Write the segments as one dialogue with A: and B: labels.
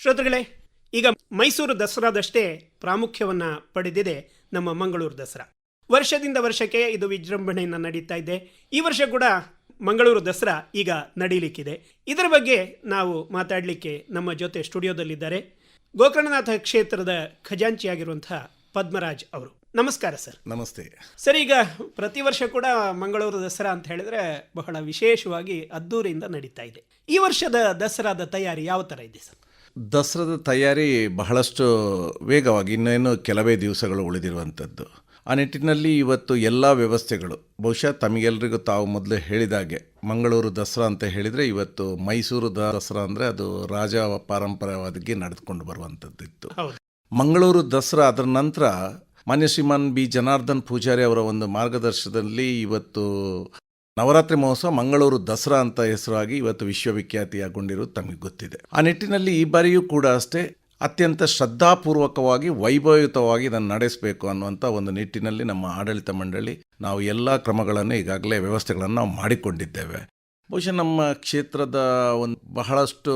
A: ಶ್ರೋತೃಗಳೇ ಈಗ ಮೈಸೂರು ದಸರಾದಷ್ಟೇ ಪ್ರಾಮುಖ್ಯವನ್ನ ಪಡೆದಿದೆ ನಮ್ಮ ಮಂಗಳೂರು ದಸರಾ. ವರ್ಷದಿಂದ ವರ್ಷಕ್ಕೆ ಇದು ವಿಜೃಂಭಣೆಯನ್ನು ನಡೀತಾ ಇದೆ. ಈ ವರ್ಷ ಕೂಡ ಮಂಗಳೂರು ದಸರಾ ಈಗ ನಡೀಲಿಕ್ಕಿದೆ. ಇದರ ಬಗ್ಗೆ ನಾವು ಮಾತಾಡಲಿಕ್ಕೆ ನಮ್ಮ ಜೊತೆ ಸ್ಟುಡಿಯೋದಲ್ಲಿದ್ದಾರೆ ಗೋಕರ್ಣನಾಥ ಕ್ಷೇತ್ರದ ಖಜಾಂಚಿಯಾಗಿರುವಂತಹ ಪದ್ಮರಾಜ್ ಅವರು. ನಮಸ್ಕಾರ ಸರ್.
B: ನಮಸ್ತೆ.
A: ಸರ್ ಈಗ ಪ್ರತಿ ವರ್ಷ ಕೂಡ ಮಂಗಳೂರು ದಸರಾ ಅಂತ ಹೇಳಿದ್ರೆ ಬಹಳ ವಿಶೇಷವಾಗಿ ಅದ್ದೂರಿಯಿಂದ ನಡೀತಾ ಇದೆ. ಈ ವರ್ಷದ ದಸರಾದ ತಯಾರಿ ಯಾವ ಥರ ಇದೆ ಸರ್?
B: ದಸರಾದ ತಯಾರಿ ಬಹಳಷ್ಟು ವೇಗವಾಗಿ ಇನ್ನೇನು ಕೆಲವೇ ದಿವಸಗಳು ಉಳಿದಿರುವಂಥದ್ದು. ಆ ನಿಟ್ಟಿನಲ್ಲಿ ಇವತ್ತು ಎಲ್ಲ ವ್ಯವಸ್ಥೆಗಳು ಬಹುಶಃ ತಮಗೆಲ್ಲರಿಗೂ ತಾವು ಮೊದಲು ಹೇಳಿದಾಗೆ ಮಂಗಳೂರು ದಸರಾ ಅಂತ ಹೇಳಿದರೆ ಇವತ್ತು ಮೈಸೂರು ದಸರಾ ಅಂದರೆ ಅದು ರಾಜ ಪಾರಂಪರ್ಯವಾಗಿ ನಡೆದುಕೊಂಡು ಬರುವಂಥದ್ದಿತ್ತು. ಮಂಗಳೂರು ದಸರಾ ಅದರ ನಂತರ ಮಾನ್ಯ ಶ್ರೀಮಾನ್ ಬಿ. ಜನಾರ್ದನ್ ಪೂಜಾರಿ ಅವರ ಒಂದು ಮಾರ್ಗದರ್ಶನದಲ್ಲಿ ಇವತ್ತು ನವರಾತ್ರಿ ಮಹೋತ್ಸವ ಮಂಗಳೂರು ದಸರಾ ಅಂತ ಹೆಸರಾಗಿ ಇವತ್ತು ವಿಶ್ವವಿಖ್ಯಾತಿಯಾಗೊಂಡಿರೋದು ತಮಗೆ ಗೊತ್ತಿದೆ. ಆ ನಿಟ್ಟಿನಲ್ಲಿ ಈ ಬಾರಿಯೂ ಕೂಡ ಅಷ್ಟೇ ಅತ್ಯಂತ ಶ್ರದ್ಧಾಪೂರ್ವಕವಾಗಿ, ವೈಭವಯುತವಾಗಿ ಇದನ್ನು ನಡೆಸಬೇಕು ಅನ್ನುವಂಥ ಒಂದು ನಿಟ್ಟಿನಲ್ಲಿ ನಮ್ಮ ಆಡಳಿತ ಮಂಡಳಿ ನಾವು ಎಲ್ಲ ಕ್ರಮಗಳನ್ನು ಈಗಾಗಲೇ ವ್ಯವಸ್ಥೆಗಳನ್ನು ನಾವು ಮಾಡಿಕೊಂಡಿದ್ದೇವೆ. ಬಹುಶಃ ನಮ್ಮ ಕ್ಷೇತ್ರದ ಒಂದು ಬಹಳಷ್ಟು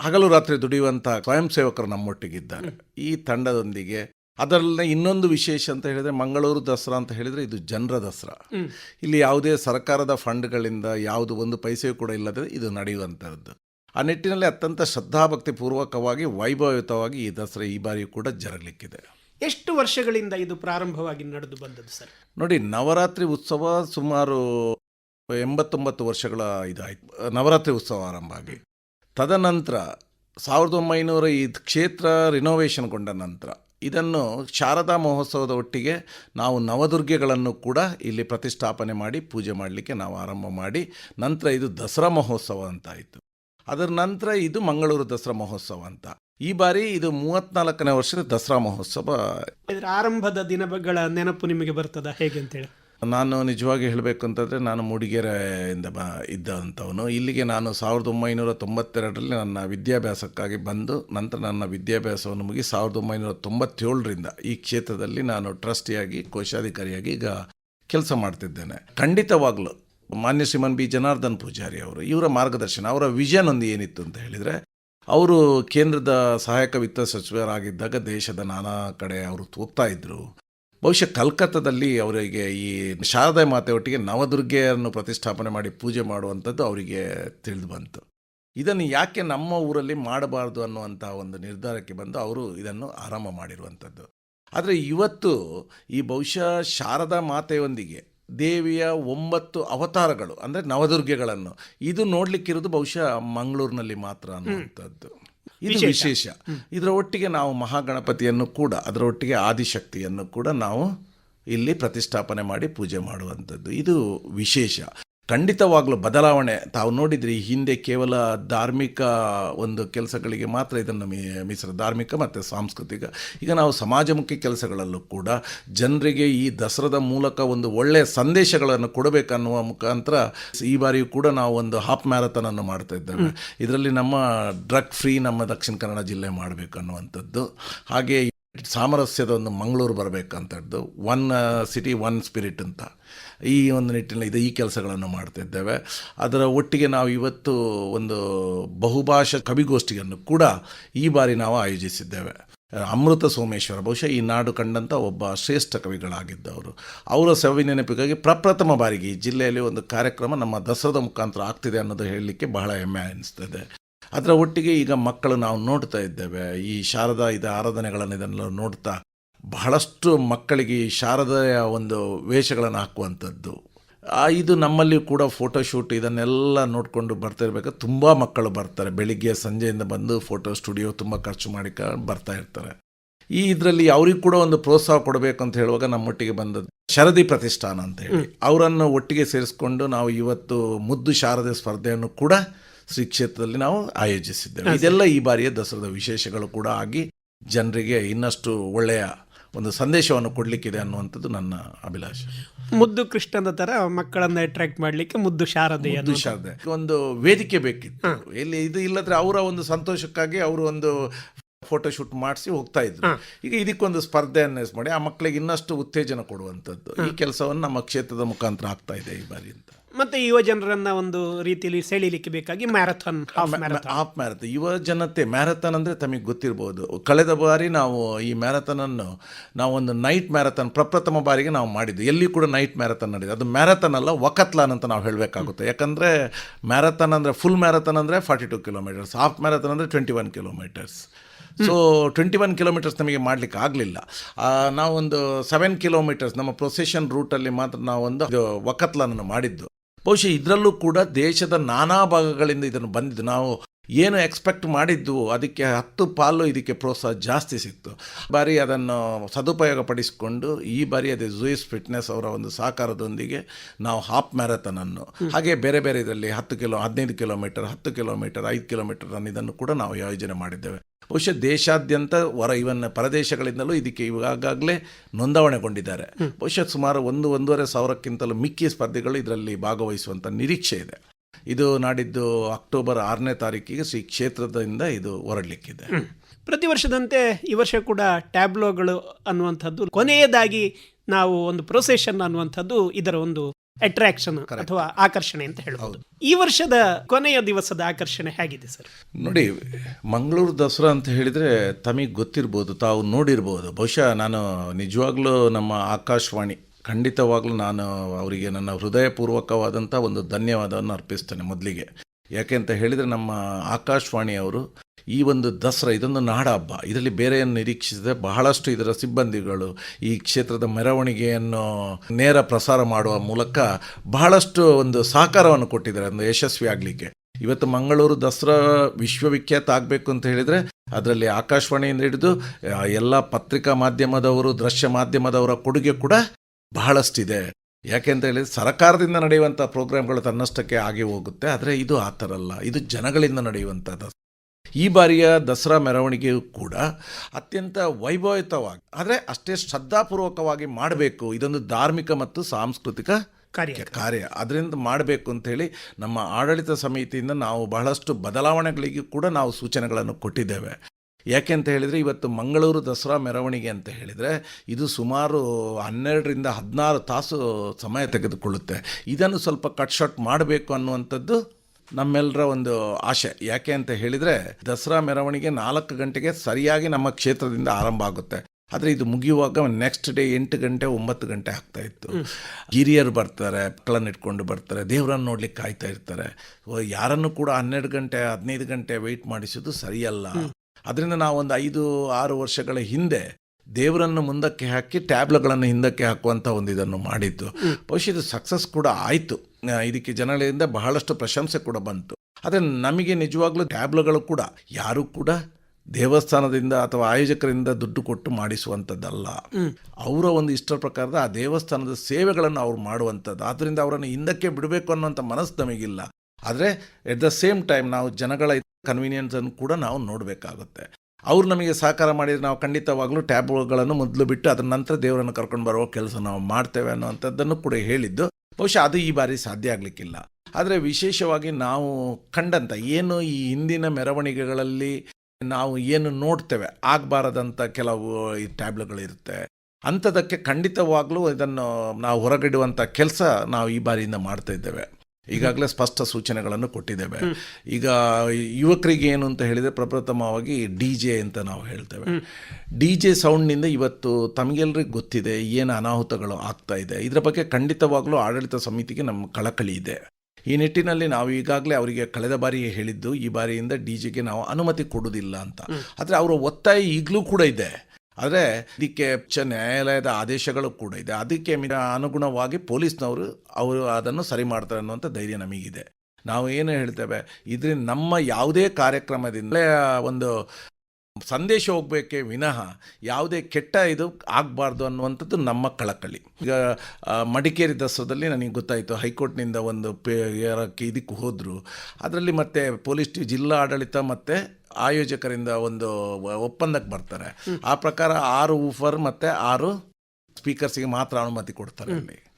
B: ಹಗಲು ರಾತ್ರಿ ದುಡಿಯುವಂಥ ಸ್ವಯಂ ಸೇವಕರು ನಮ್ಮೊಟ್ಟಿಗಿದ್ದಾರೆ. ಈ ತಂಡದೊಂದಿಗೆ ಅದರಲ್ಲಿ ಇನ್ನೊಂದು ವಿಶೇಷ ಅಂತ ಹೇಳಿದರೆ ಮಂಗಳೂರು ದಸರಾ ಅಂತ ಹೇಳಿದರೆ ಇದು ಜನರ ದಸರಾ. ಇಲ್ಲಿ ಯಾವುದೇ ಸರ್ಕಾರದ ಫಂಡ್ಗಳಿಂದ ಯಾವುದು ಒಂದು ಪೈಸೆಯೂ ಕೂಡ ಇಲ್ಲದೆ ಇದು ನಡೆಯುವಂಥದ್ದು. ಆ ನಿಟ್ಟಿನಲ್ಲಿ ಅತ್ಯಂತ ಶ್ರದ್ಧಾಭಕ್ತಿ ಪೂರ್ವಕವಾಗಿ ವೈಭವಯುತವಾಗಿ ಈ ದಸರಾ ಈ ಬಾರಿಯೂ ಕೂಡ ಜರಗಲಿಕ್ಕಿದೆ.
A: ಎಷ್ಟು ವರ್ಷಗಳಿಂದ ಇದು ಪ್ರಾರಂಭವಾಗಿ ನಡೆದು ಬಂದದ್ದು ಸರ್?
B: ನೋಡಿ ನವರಾತ್ರಿ ಉತ್ಸವ ಸುಮಾರು ಎಂಬತ್ತೊಂಬತ್ತು ವರ್ಷಗಳ ಇದಾಯಿತು. ನವರಾತ್ರಿ ಉತ್ಸವ ಆರಂಭ ಆಗಿ. ತದನಂತರ ಸಾವಿರದ ಒಂಬೈನೂರ ಈ ಕ್ಷೇತ್ರ ರಿನೋವೇಷನ್ಗೊಂಡ ನಂತರ ಇದನ್ನು ಶಾರದಾ ಮಹೋತ್ಸವದ ಒಟ್ಟಿಗೆ ನಾವು ನವದುರ್ಗೆಗಳನ್ನು ಕೂಡ ಇಲ್ಲಿ ಪ್ರತಿಷ್ಠಾಪನೆ ಮಾಡಿ ಪೂಜೆ ಮಾಡಲಿಕ್ಕೆ ನಾವು ಆರಂಭ ಮಾಡಿ, ನಂತರ ಇದು ದಸರಾ ಮಹೋತ್ಸವ ಅಂತ ಆಯಿತು ಅದರ ನಂತರ ಇದು ಮಂಗಳೂರು ದಸರಾ ಮಹೋತ್ಸವ ಅಂತ. ಈ ಬಾರಿ ಇದು ಮೂವತ್ನಾಲ್ಕನೇ ವರ್ಷದ ದಸರಾ ಮಹೋತ್ಸವ.
A: ಇದರ ಆರಂಭದ ದಿನಗಳ ನೆನಪು ನಿಮಗೆ ಬರ್ತದ ಹೇಗೆ ಅಂತೇಳಿ?
B: ನಾನು ನಿಜವಾಗಿ ಹೇಳಬೇಕು ಅಂತಂದರೆ ನಾನು ಮೂಡಿಗೆರೆಯಿಂದ ಬ ಇದ್ದಂಥವನು. ಇಲ್ಲಿಗೆ ನಾನು ಸಾವಿರದ ಒಂಬೈನೂರ ತೊಂಬತ್ತೆರಡರಲ್ಲಿ ನನ್ನ ವಿದ್ಯಾಭ್ಯಾಸಕ್ಕಾಗಿ ಬಂದು ನಂತರ ನನ್ನ ವಿದ್ಯಾಭ್ಯಾಸವನ್ನು ಮುಗಿ ಸಾವಿರದ ಒಂಬೈನೂರ ತೊಂಬತ್ತೇಳರಿಂದ ಈ ಕ್ಷೇತ್ರದಲ್ಲಿ ನಾನು ಟ್ರಸ್ಟಿಯಾಗಿ, ಕೋಶಾಧಿಕಾರಿಯಾಗಿ ಈಗ ಕೆಲಸ ಮಾಡ್ತಿದ್ದೇನೆ. ಖಂಡಿತವಾಗ್ಲೂ ಮಾನ್ಯ ಶ್ರೀಮನ್ ಬಿ. ಜನಾರ್ದನ್ ಪೂಜಾರಿ ಅವರು ಇವರ ಮಾರ್ಗದರ್ಶನ, ಅವರ ವಿಷನ್ ಒಂದು ಏನಿತ್ತು ಅಂತ ಹೇಳಿದರೆ, ಅವರು ಕೇಂದ್ರದ ಸಹಾಯಕ ವಿತ್ತ ಸಚಿವರಾಗಿದ್ದಾಗ ದೇಶದ ನಾನಾ ಕಡೆ ಅವರು ಹೋಗ್ತಾ ಇದ್ದರು ಬಹುಶಃ ಕಲ್ಕತ್ತಾದಲ್ಲಿ ಅವರಿಗೆ ಈ ಶಾರದಾ ಮಾತೆ ಒಟ್ಟಿಗೆ ನವದುರ್ಗೆಯನ್ನು ಪ್ರತಿಷ್ಠಾಪನೆ ಮಾಡಿ ಪೂಜೆ ಮಾಡುವಂಥದ್ದು ಅವರಿಗೆ ತಿಳಿದು ಬಂತು. ಇದನ್ನು ಯಾಕೆ ನಮ್ಮ ಊರಲ್ಲಿ ಮಾಡಬಾರ್ದು ಅನ್ನುವಂಥ ಒಂದು ನಿರ್ಧಾರಕ್ಕೆ ಬಂದು ಅವರು ಇದನ್ನು ಆರಂಭ ಮಾಡಿರುವಂಥದ್ದು. ಆದರೆ ಇವತ್ತು ಈ ಬಹುಶಃ ಶಾರದಾ ಮಾತೆಯೊಂದಿಗೆ ದೇವಿಯ ಒಂಬತ್ತು ಅವತಾರಗಳು ಅಂದರೆ ನವದುರ್ಗೆಗಳನ್ನು ಇದು ನೋಡಲಿಕ್ಕಿರೋದು ಬಹುಶಃ ಮಂಗಳೂರಿನಲ್ಲಿ ಮಾತ್ರ ಅನ್ನುವಂಥದ್ದು. ಇದು
A: ವಿಶೇಷ.
B: ಇದರ ಒಟ್ಟಿಗೆ ನಾವು ಮಹಾಗಣಪತಿಯನ್ನು ಕೂಡ ಅದರ ಒಟ್ಟಿಗೆ ಆದಿಶಕ್ತಿಯನ್ನು ಕೂಡ ನಾವು ಇಲ್ಲಿ ಪ್ರತಿಷ್ಠಾಪನೆ ಮಾಡಿ ಪೂಜೆ ಮಾಡುವಂಥದ್ದು. ಇದು ವಿಶೇಷ. ಖಂಡಿತವಾಗ್ಲೂ ಬದಲಾವಣೆ ತಾವು ನೋಡಿದ್ರಿ ಹಿಂದೆ ಕೇವಲ ಧಾರ್ಮಿಕ ಒಂದು ಕೆಲಸಗಳಿಗೆ ಮಾತ್ರ ಇದನ್ನು ಮೀಸಲು, ಧಾರ್ಮಿಕ ಮತ್ತು ಸಾಂಸ್ಕೃತಿಕ, ಈಗ ನಾವು ಸಮಾಜಮುಖಿ ಕೆಲಸಗಳಲ್ಲೂ ಕೂಡ ಜನರಿಗೆ ಈ ದಸರಾದ ಮೂಲಕ ಒಂದು ಒಳ್ಳೆಯ ಸಂದೇಶಗಳನ್ನು ಕೊಡಬೇಕನ್ನುವ ಮುಖಾಂತರ ಈ ಬಾರಿಯೂ ಕೂಡ ನಾವು ಒಂದು ಹಾಫ್ ಮ್ಯಾರಥಾನನ್ನು ಮಾಡ್ತಾ ಇದ್ದೇವೆ. ಇದರಲ್ಲಿ ನಮ್ಮ ಡ್ರಗ್ ಫ್ರೀ ನಮ್ಮ ದಕ್ಷಿಣ ಕನ್ನಡ ಜಿಲ್ಲೆ ಮಾಡಬೇಕು ಅನ್ನುವಂಥದ್ದು ಹಾಗೆ ಸಾಮರಸ್ಯದ ಒಂದು ಮಂಗಳೂರು ಬರಬೇಕಂಥದ್ದು. ಒನ್ ಸಿಟಿ ಒನ್ ಸ್ಪಿರಿಟ್ ಅಂತ. ಈ ಒಂದು ನಿಟ್ಟಿನಲ್ಲಿ ಇದು, ಈ ಕೆಲಸಗಳನ್ನು ಮಾಡ್ತಿದ್ದೇವೆ ಅದರ ಒಟ್ಟಿಗೆ ನಾವು ಇವತ್ತು ಒಂದು ಬಹುಭಾಷಾ ಕವಿಗೋಷ್ಠಿಯನ್ನು ಕೂಡ ಈ ಬಾರಿ ನಾವು ಆಯೋಜಿಸಿದ್ದೇವೆ. ಅಮೃತ ಸೋಮೇಶ್ವರ, ಬಹುಶಃ ಈ ನಾಡು ಕಂಡಂಥ ಒಬ್ಬ ಶ್ರೇಷ್ಠ ಕವಿಗಳಾಗಿದ್ದವರು. ಅವರ ಸವಿ ನೆನಪಿಗಾಗಿ ಪ್ರಪ್ರಥಮ ಬಾರಿಗೆ ಈ ಜಿಲ್ಲೆಯಲ್ಲಿ ಒಂದು ಕಾರ್ಯಕ್ರಮ ನಮ್ಮ ದಸರಾದ ಮುಖಾಂತರ ಆಗ್ತಿದೆ ಅನ್ನೋದು ಹೇಳಲಿಕ್ಕೆ ಬಹಳ ಹೆಮ್ಮೆ ಅನಿಸ್ತದೆ. ಅದರ ಒಟ್ಟಿಗೆ ಈಗ ಮಕ್ಕಳು ನಾವು ನೋಡ್ತಾ ಇದ್ದೇವೆ. ಈ ಶಾರದಾ ಇದ ಆರಾಧನೆಗಳನ್ನು ಇದನ್ನೆಲ್ಲ ನೋಡ್ತಾ ಬಹಳಷ್ಟು ಮಕ್ಕಳಿಗೆ ಈ ಶಾರದೆಯ ಒಂದು ವೇಷಗಳನ್ನು ಹಾಕುವಂಥದ್ದು. ಇದು ನಮ್ಮಲ್ಲಿ ಕೂಡ ಫೋಟೋಶೂಟ್ ಇದನ್ನೆಲ್ಲ ನೋಡಿಕೊಂಡು ಬರ್ತಾ ಇರಬೇಕು ತುಂಬ ಮಕ್ಕಳು ಬರ್ತಾರೆ. ಬೆಳಿಗ್ಗೆ ಸಂಜೆಯಿಂದ ಬಂದು ಫೋಟೋ ಸ್ಟುಡಿಯೋ ತುಂಬ ಖರ್ಚು ಮಾಡಿ ಬರ್ತಾ ಇರ್ತಾರೆ. ಈ ಇದರಲ್ಲಿ ಅವ್ರಿಗೆ ಕೂಡ ಒಂದು ಪ್ರೋತ್ಸಾಹ ಕೊಡಬೇಕು ಅಂತ ಹೇಳುವಾಗ ನಮ್ಮೊಟ್ಟಿಗೆ ಬಂದದ್ದು ಶರದಿ ಪ್ರತಿಷ್ಠಾನ ಅಂತ ಹೇಳಿ. ಅವರನ್ನು ಒಟ್ಟಿಗೆ ಸೇರಿಸ್ಕೊಂಡು ನಾವು ಇವತ್ತು ಮುದ್ದು ಶಾರದೆ ಸ್ಪರ್ಧೆಯನ್ನು ಕೂಡ ಶ್ರೀ ಕ್ಷೇತ್ರದಲ್ಲಿ ನಾವು ಆಯೋಜಿಸಿದ್ದೇವೆ. ಇದೆಲ್ಲ ಈ ಬಾರಿಯ ದಸರಾದ ವಿಶೇಷಗಳು ಕೂಡ ಆಗಿ ಜನರಿಗೆ ಇನ್ನಷ್ಟು ಒಳ್ಳೆಯ ಒಂದು ಸಂದೇಶವನ್ನು ಕೊಡಲಿಕ್ಕಿದೆ ಅನ್ನುವಂಥದ್ದು ನನ್ನ ಅಭಿಲಾಷೆ.
A: ಮುದ್ದು ಕೃಷ್ಣನ ತರ ಮಕ್ಕಳನ್ನ ಅಟ್ರಾಕ್ಟ್ ಮಾಡಲಿಕ್ಕೆ ಮುದ್ದು ಶಾರದೆ
B: ಮುದ್ದು ಶಾರದೆ. ಒಂದು ವೇದಿಕೆ ಬೇಕಿತ್ತು. ಇಲ್ಲಿ ಇದು ಇಲ್ಲದ್ರೆ ಅವರ ಒಂದು ಸಂತೋಷಕ್ಕಾಗಿ ಅವರು ಒಂದು ಫೋಟೋಶೂಟ್ ಮಾಡಿಸಿ ಹೋಗ್ತಾ ಇದ್ರು. ಈಗ ಇದಕ್ಕೊಂದು ಸ್ಪರ್ಧೆಯನ್ನು ಮಾಡಿ ಆ ಮಕ್ಕಳಿಗೆ ಇನ್ನಷ್ಟು ಉತ್ತೇಜನ ಕೊಡುವಂಥದ್ದು. ಈ ಕೆಲಸವನ್ನು ನಮ್ಮ ಕ್ಷೇತ್ರದ ಮುಖಾಂತರ ಆಗ್ತಾ ಇದೆ ಈ ಬಾರಿ ಅಂತ.
A: ಮತ್ತೆ ಯುವ ಜನರನ್ನ ಒಂದು ರೀತಿಯಲ್ಲಿ ಸೆಳೀಲಿಕ್ಕೆ ಬೇಕಾಗಿ ಮ್ಯಾರಥಾನ್ ಹಾಫ್ ಮ್ಯಾರಥಾನ್
B: ಮ್ಯಾರಥಾನ್ ಯುವ ಜನತೆ ಮ್ಯಾರಥಾನ್ ಅಂದರೆ ತಮಗೆ ಗೊತ್ತಿರ್ಬೋದು. ಕಳೆದ ಬಾರಿ ನಾವು ಈ ಮ್ಯಾರಥಾನನ್ನು ನಾವೊಂದು ನೈಟ್ ಮ್ಯಾರಥಾನ್ ಪ್ರಪ್ರಥಮ ಬಾರಿಗೆ ನಾವು ಮಾಡಿದ್ದು. ಎಲ್ಲಿ ಕೂಡ ನೈಟ್ ಮ್ಯಾರಥಾನ್ ನಡೆದಿದೆ. ಅದು ಮ್ಯಾರಥಾನ್ ಅಲ್ಲ ವಕತ್ಲಾನ್ ಅಂತ ನಾವು ಹೇಳಬೇಕಾಗುತ್ತೆ. ಯಾಕಂದರೆ ಮ್ಯಾರಥಾನ್ ಅಂದ್ರೆ ಫುಲ್ ಮ್ಯಾರಥಾನ್ ಅಂದರೆ forty two kilometres half marathon ಅಂದರೆ twenty one kilometres so twenty one kilometres ನಮಗೆ ಮಾಡಲಿಕ್ಕೆ ಆಗಲಿಲ್ಲ. ನಾವೊಂದು ಸೆವೆನ್ ಕಿಲೋಮೀಟರ್ಸ್ ನಮ್ಮ ಪ್ರೊಸೆಷನ್ ರೂಟಲ್ಲಿ ಮಾತ್ರ ನಾವೊಂದು ಇದು ವಕತ್ಲಾನನ್ನು ಮಾಡಿದ್ದು. ಬಹುಶಃ ಇದರಲ್ಲೂ ಕೂಡ ದೇಶದ ನಾನಾ ಭಾಗಗಳಿಂದ ಇದನ್ನು ಬಂದಿದ್ದು. ನಾವು ಏನು ಎಕ್ಸ್ಪೆಕ್ಟ್ ಮಾಡಿದ್ದು ಅದಕ್ಕೆ ಹತ್ತು ಪಾಲು ಇದಕ್ಕೆ ಪ್ರೋತ್ಸಾಹ ಜಾಸ್ತಿ ಸಿಕ್ತು. ಬಾರಿ ಅದನ್ನು ಸದುಪಯೋಗ ಪಡಿಸಿಕೊಂಡು ಈ ಬಾರಿ ಅದೇ ಜೂಯಿಸ್ ಫಿಟ್ನೆಸ್ ಅವರ ಒಂದು ಸಹಕಾರದೊಂದಿಗೆ ನಾವು ಹಾಫ್ ಮ್ಯಾರಥಾನನ್ನು ಹಾಗೆ ಬೇರೆ ಬೇರೆ ಇದರಲ್ಲಿ ಹತ್ತು ಕಿಲೋ ಹದಿನೈದು ಕಿಲೋಮೀಟರ್ ಹತ್ತು ಕಿಲೋಮೀಟರ್ ಐದು ಕಿಲೋಮೀಟರ್ ಅನ್ನು ಇದನ್ನು ಕೂಡ ನಾವು ಯೋಜನೆ ಮಾಡಿದ್ದೇವೆ. ಬಹುಶಃ ದೇಶಾದ್ಯಂತ ಹೊರ ಇವನ್ ಪರದೇಶಗಳಿಂದಲೂ ಇದಕ್ಕೆ ಇವಾಗಲೇ ನೋಂದಾವಣೆಗೊಂಡಿದ್ದಾರೆ. ಬಹುಶಃ ಸುಮಾರು ಒಂದು ಒಂದೂವರೆ ಸಾವಿರಕ್ಕಿಂತಲೂ ಮಿಕ್ಕಿ ಸ್ಪರ್ಧೆಗಳು ಇದರಲ್ಲಿ ಭಾಗವಹಿಸುವಂಥ ನಿರೀಕ್ಷೆ ಇದೆ. ಇದು ನಾಡಿದ್ದು ಅಕ್ಟೋಬರ್ ಆರನೇ ತಾರೀಕಿಗೆ ಶ್ರೀ ಕ್ಷೇತ್ರದಿಂದ ಇದು ಹೊರಡಲಿಕ್ಕಿದೆ.
A: ಪ್ರತಿ ವರ್ಷದಂತೆ ಈ ವರ್ಷ ಕೂಡ ಟ್ಯಾಬ್ಲೋಗಳು ಅನ್ನುವಂಥದ್ದು ಕೊನೆಯದಾಗಿ ನಾವು ಒಂದು ಪ್ರೊಸೆಷನ್ ಅನ್ನುವಂಥದ್ದು ಇದರ ಒಂದು ಅಟ್ರಾಕ್ಷನ್ ಅಥವಾ ಆಕರ್ಷಣೆ ಅಂತ ಹೇಳ್ಬೋದು. ಈ ವರ್ಷದ ಕೊನೆಯ ದಿವಸದ ಆಕರ್ಷಣೆ ಹೇಗಿದೆ ಸರ್?
B: ನೋಡಿ ಮಂಗಳೂರು ದಸರಾ ಅಂತ ಹೇಳಿದರೆ ತಮಗೆ ಗೊತ್ತಿರ್ಬೋದು ತಾವು ನೋಡಿರ್ಬೋದು. ಬಹುಶಃ ನಾನು ನಿಜವಾಗ್ಲೂ ನಮ್ಮ ಆಕಾಶವಾಣಿ ಖಂಡಿತವಾಗ್ಲೂ ನಾನು ಅವರಿಗೆ ನನ್ನ ಹೃದಯಪೂರ್ವಕವಾದಂಥ ಒಂದು ಧನ್ಯವಾದವನ್ನು ಅರ್ಪಿಸ್ತೇನೆ ಮೊದಲಿಗೆ. ಯಾಕೆ ಅಂತ ಹೇಳಿದರೆ ನಮ್ಮ ಆಕಾಶವಾಣಿಯವರು ಈ ಒಂದು ದಸರಾ, ಇದೊಂದು ನಾಡ ಹಬ್ಬ ಇದರಲ್ಲಿ ಬೇರೆಯನ್ನು ನಿರೀಕ್ಷಿಸಿದ ಬಹಳಷ್ಟು ಇದರ ಸಿಬ್ಬಂದಿಗಳು ಈ ಕ್ಷೇತ್ರದ ಮೆರವಣಿಗೆಯನ್ನು ನೇರ ಪ್ರಸಾರ ಮಾಡುವ ಮೂಲಕ ಬಹಳಷ್ಟು ಒಂದು ಸಹಕಾರವನ್ನು ಕೊಟ್ಟಿದ್ದಾರೆ ಒಂದು ಯಶಸ್ವಿ ಆಗಲಿಕ್ಕೆ. ಇವತ್ತು ಮಂಗಳೂರು ದಸರಾ ವಿಶ್ವವಿಖ್ಯಾತ ಆಗಬೇಕು ಅಂತ ಹೇಳಿದರೆ ಅದರಲ್ಲಿ ಆಕಾಶವಾಣಿಯಿಂದ ಹಿಡಿದು ಎಲ್ಲ ಪತ್ರಿಕಾ ಮಾಧ್ಯಮದವರು, ದೃಶ್ಯ ಮಾಧ್ಯಮದವರ ಕೊಡುಗೆ ಕೂಡ ಬಹಳಷ್ಟಿದೆ. ಯಾಕೆ ಅಂತ ಹೇಳಿದ್ರೆ ಸರ್ಕಾರದಿಂದ ನಡೆಯುವಂಥ ಪ್ರೋಗ್ರಾಮ್ಗಳು ತನ್ನಷ್ಟಕ್ಕೆ ಆಗಿ ಹೋಗುತ್ತೆ. ಆದರೆ ಇದು ಆ ಥರ ಅಲ್ಲ. ಇದು ಜನಗಳಿಂದ ನಡೆಯುವಂಥ ದಸರಾ ಈ ಬಾರಿಯ ದಸರಾ ಮೆರವಣಿಗೆಯು ಕೂಡ ಅತ್ಯಂತ ವೈಭವಿತವಾಗಿ ಆದರೆ ಅಷ್ಟೇ ಶ್ರದ್ಧಾಪೂರ್ವಕವಾಗಿ ಮಾಡಬೇಕು. ಇದೊಂದು ಧಾರ್ಮಿಕ ಮತ್ತು ಸಾಂಸ್ಕೃತಿಕ
A: ಕಾರ್ಯ.
B: ಕಾರ್ಯ. ಅದರಿಂದ ಮಾಡಬೇಕು ಅಂತೇಳಿ ನಮ್ಮ ಆಡಳಿತ ಸಮಿತಿಯಿಂದ ನಾವು ಬಹಳಷ್ಟು ಬದಲಾವಣೆಗಳಿಗೆ ಕೂಡ ನಾವು ಸೂಚನೆಗಳನ್ನು ಕೊಟ್ಟಿದ್ದೇವೆ. ಯಾಕೆ ಅಂತ ಹೇಳಿದರೆ ಇವತ್ತು ಮಂಗಳೂರು ದಸರಾ ಮೆರವಣಿಗೆ ಅಂತ ಹೇಳಿದರೆ ಇದು ಸುಮಾರು ಹನ್ನೆರಡರಿಂದ ಹದಿನಾರು ತಾಸು ಸಮಯ ತೆಗೆದುಕೊಳ್ಳುತ್ತೆ. ಇದನ್ನು ಸ್ವಲ್ಪ ಕಟ್ ಶಾರ್ಟ್ ಮಾಡಬೇಕು ಅನ್ನುವಂಥದ್ದು ನಮ್ಮೆಲ್ಲರ ಒಂದು ಆಶೆ. ಯಾಕೆ ಅಂತ ಹೇಳಿದರೆ ದಸರಾ ಮೆರವಣಿಗೆ ನಾಲ್ಕು ಗಂಟೆಗೆ ಸರಿಯಾಗಿ ನಮ್ಮ ಕ್ಷೇತ್ರದಿಂದ ಆರಂಭ ಆಗುತ್ತೆ. ಆದರೆ ಇದು ಮುಗಿಯುವಾಗ ನೆಕ್ಸ್ಟ್ ಡೇ ಎಂಟು ಗಂಟೆ ಒಂಬತ್ತು ಗಂಟೆ ಆಗ್ತಾ ಇತ್ತು. ಹಿರಿಯರು ಬರ್ತಾರೆ ಮಕ್ಕಳನ್ನ ಇಟ್ಕೊಂಡು ಬರ್ತಾರೆ ದೇವರನ್ನು ನೋಡ್ಲಿಕ್ಕೆ ಕಾಯ್ತಾ ಇರ್ತಾರೆ. ಯಾರನ್ನು ಕೂಡ ಹನ್ನೆರಡು ಗಂಟೆ ಹದಿನೈದು ಗಂಟೆ ವೆಯ್ಟ್ ಮಾಡಿಸೋದು ಸರಿಯಲ್ಲ. ಅದರಿಂದ ನಾವೊಂದು ಐದು ಆರು ವರ್ಷಗಳ ಹಿಂದೆ ದೇವರನ್ನು ಮುಂದಕ್ಕೆ ಹಾಕಿ ಟ್ಯಾಬ್ಲೆಟ್ಗಳನ್ನು ಹಿಂದಕ್ಕೆ ಹಾಕುವಂಥ ಒಂದು ಇದನ್ನು ಮಾಡಿದ್ದು. ಬಹುಶಃ ಇದು ಸಕ್ಸಸ್ ಕೂಡ ಆಯಿತು. ಇದಕ್ಕೆ ಜನಗಳಿಂದ ಬಹಳಷ್ಟು ಪ್ರಶಂಸೆ ಕೂಡ ಬಂತು. ಆದರೆ ನಮಗೆ ನಿಜವಾಗ್ಲೂ ಟ್ಯಾಬ್ಲೆಗಳು ಕೂಡ ಯಾರೂ ಕೂಡ ದೇವಸ್ಥಾನದಿಂದ ಅಥವಾ ಆಯೋಜಕರಿಂದ ದುಡ್ಡು ಕೊಟ್ಟು ಮಾಡಿಸುವಂಥದ್ದಲ್ಲ. ಅವರ ಒಂದು ಇಷ್ಟ ಪ್ರಕಾರದ ಆ ದೇವಸ್ಥಾನದ ಸೇವೆಗಳನ್ನು ಅವ್ರು ಮಾಡುವಂಥದ್ದು. ಆದ್ದರಿಂದ ಅವರನ್ನು ಹಿಂದಕ್ಕೆ ಬಿಡಬೇಕು ಅನ್ನೋಂಥ ಮನಸ್ಸು ನಮಗಿಲ್ಲ. ಆದರೆ ಎಟ್ ದ ಸೇಮ್ ಟೈಮ್ ನಾವು ಜನಗಳ ಕನ್ವೀನಿಯನ್ಸನ್ನು ಕೂಡ ನಾವು ನೋಡಬೇಕಾಗುತ್ತೆ. ಅವ್ರು ನಮಗೆ ಸಹಕಾರ ಮಾಡಿದರೆ ನಾವು ಖಂಡಿತವಾಗ್ಲೂ ಟ್ಯಾಬ್ಗಳನ್ನು ಮೊದಲು ಬಿಟ್ಟು ಅದರ ನಂತರ ದೇವರನ್ನು ಕರ್ಕೊಂಡು ಬರುವ ಕೆಲಸ ನಾವು ಮಾಡ್ತೇವೆ ಅನ್ನೋವಂಥದ್ದನ್ನು ಕೂಡ ಹೇಳಿದ್ದು. ಬಹುಶಃ ಅದು ಈ ಬಾರಿ ಸಾಧ್ಯ ಆಗಲಿಕ್ಕಿಲ್ಲ. ಆದರೆ ವಿಶೇಷವಾಗಿ ನಾವು ಕಂಡಂಥ ಏನು ಈ ಹಿಂದಿನ ಮೆರವಣಿಗೆಗಳಲ್ಲಿ ನಾವು ಏನು ನೋಡ್ತೇವೆ ಆಗಬಾರದಂಥ ಕೆಲವು ಈ ಟ್ಯಾಬ್ಲೆಟ್ಗಳಿರುತ್ತೆ ಅಂಥದಕ್ಕೆ ಖಂಡಿತವಾಗಲೂ ಇದನ್ನು ನಾವು ಹೊರಗಿಡುವಂಥ ಕೆಲಸ ನಾವು ಈ ಬಾರಿಯಿಂದ ಮಾಡ್ತಾ ಇದ್ದೇವೆ. ಈಗಾಗಲೇ ಸ್ಪಷ್ಟ ಸೂಚನೆಗಳನ್ನು ಕೊಟ್ಟಿದ್ದೇವೆ. ಈಗ ಯುವಕರಿಗೆ ಏನು ಅಂತ ಹೇಳಿದರೆ ಪ್ರಪ್ರಥಮವಾಗಿ ಡಿ ಜೆ ಅಂತ ನಾವು ಹೇಳ್ತೇವೆ. ಡಿ ಜೆ ಸೌಂಡ್ನಿಂದ ಇವತ್ತು ತಮಗೆಲ್ಲರಿಗೂ ಗೊತ್ತಿದೆ ಏನು ಅನಾಹುತಗಳು ಆಗ್ತಾ ಇದೆ. ಇದರ ಬಗ್ಗೆ ಖಂಡಿತವಾಗ್ಲೂ ಆಡಳಿತ ಸಮಿತಿಗೆ ನಮ್ಮ ಕಳಕಳಿ ಇದೆ. ಈ ನಿಟ್ಟಿನಲ್ಲಿ ನಾವು ಈಗಾಗಲೇ ಅವರಿಗೆ ಕಳೆದ ಬಾರಿಯೇ ಹೇಳಿದ್ದು ಈ ಬಾರಿಯಿಂದ ಡಿ ಜೆಗೆ ನಾವು ಅನುಮತಿ ಕೊಡುವುದಿಲ್ಲ ಅಂತ. ಆದರೆ ಅವರ ಒತ್ತಾಯ ಈಗಲೂ ಕೂಡ ಇದೆ. ಆದರೆ ಇದಕ್ಕೆ ಉಚ್ಚ ನ್ಯಾಯಾಲಯದ ಆದೇಶಗಳು ಕೂಡ ಇದೆ. ಅದಕ್ಕೆ ಅನುಗುಣವಾಗಿ ಪೊಲೀಸ್ನವರು ಅವರು ಅದನ್ನು ಸರಿ ಮಾಡ್ತಾರೆ ಅನ್ನುವಂಥ ಧೈರ್ಯ ನಮಗಿದೆ. ನಾವು ಏನು ಹೇಳ್ತೇವೆ ಇದರಿಂದ ನಮ್ಮ ಯಾವುದೇ ಕಾರ್ಯಕ್ರಮದಿಂದ ಒಂದು ಸಂದೇಶ ಹೋಗಬೇಕೆ ವಿನಃ ಯಾವುದೇ ಕೆಟ್ಟ ಇದು ಆಗಬಾರ್ದು ಅನ್ನುವಂಥದ್ದು ನಮ್ಮ ಕಳಕಳಿ. ಈಗ ಮಡಿಕೇರಿ ದಸರಾದಲ್ಲಿ ನನಗೆ ಗೊತ್ತಾಯಿತು, ಹೈಕೋರ್ಟ್ನಿಂದ ಒಂದು ಪೇ ಇದಕ್ಕೆ ಹೋದರು. ಅದರಲ್ಲಿ ಮತ್ತೆ ಪೊಲೀಸ್ ಜಿಲ್ಲಾ ಆಡಳಿತ ಮತ್ತು ಆಯೋಜಕರಿಂದ ಒಂದು ಒಪ್ಪಂದಕ್ಕೆ ಬರ್ತಾರೆ. ಆ ಪ್ರಕಾರ ಆರು ಊಫರ್ ಮತ್ತು ಆರು ಸ್ಪೀಕರ್ಸಿಗೆ ಮಾತ್ರ ಅನುಮತಿ ಕೊಡ್ತಾರೆ ಅಲ್ಲಿ.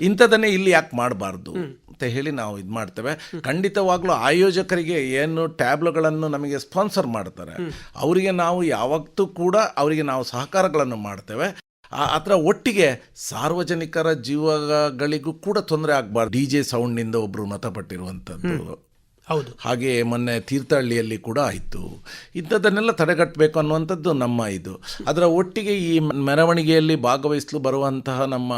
B: ಇಂಥದನ್ನೇ ಇಲ್ಲಿ ಯಾಕೆ ಮಾಡಬಾರ್ದು ಅಂತ ಹೇಳಿ ನಾವು ಇದು ಮಾಡ್ತೇವೆ. ಖಂಡಿತವಾಗ್ಲೂ ಆಯೋಜಕರಿಗೆ ಏನು ಟ್ಯಾಬ್ಲೆಗಳನ್ನು ನಮಗೆ ಸ್ಪಾನ್ಸರ್ ಮಾಡ್ತಾರೆ ಅವರಿಗೆ ನಾವು ಯಾವತ್ತೂ ಕೂಡ ಅವರಿಗೆ ನಾವು ಸಹಕಾರಗಳನ್ನು ಮಾಡ್ತೇವೆ. ಆ- ಅದರ ಒಟ್ಟಿಗೆ ಸಾರ್ವಜನಿಕರ ಜೀವಗಳಿಗೂ ಕೂಡ ತೊಂದರೆ ಆಗಬಾರ್ದು. ಡಿ ಜೆ ಸೌಂಡ್ನಿಂದ ಒಬ್ಬರು ಮೃತಪಟ್ಟಿರುವಂಥದ್ದು.
A: ಹೌದು.
B: ಹಾಗೆ ಮೊನ್ನೆ ತೀರ್ಥಹಳ್ಳಿಯಲ್ಲಿ ಕೂಡ ಆಯಿತು. ಇಂಥದ್ದನ್ನೆಲ್ಲ ತಡೆಗಟ್ಟಬೇಕು ಅನ್ನುವಂಥದ್ದು ನಮ್ಮ ಇದು. ಅದರ ಒಟ್ಟಿಗೆ ಈ ಮೆರವಣಿಗೆಯಲ್ಲಿ ಭಾಗವಹಿಸಲು ಬರುವಂತಹ ನಮ್ಮ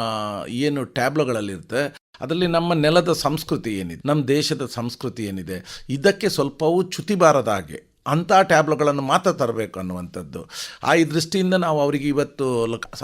B: ಏನು ಟ್ಯಾಬ್ಲೋಗಳಲ್ಲಿರುತ್ತೆ, ಅದರಲ್ಲಿ ನಮ್ಮ ನೆಲದ ಸಂಸ್ಕೃತಿ ಏನಿದೆ, ನಮ್ಮ ದೇಶದ ಸಂಸ್ಕೃತಿ ಏನಿದೆ, ಇದಕ್ಕೆ ಸ್ವಲ್ಪವೂ ಚ್ಯುತಿ ಬಾರದ ಹಾಗೆ. ಅಂಥ ಟ್ಯಾಬ್ಲೋಗಳನ್ನು ಮಾತ್ರ ತರಬೇಕು ಅನ್ನುವಂಥದ್ದು. ಆ ಈ ದೃಷ್ಟಿಯಿಂದ ನಾವು ಅವರಿಗೆ ಇವತ್ತು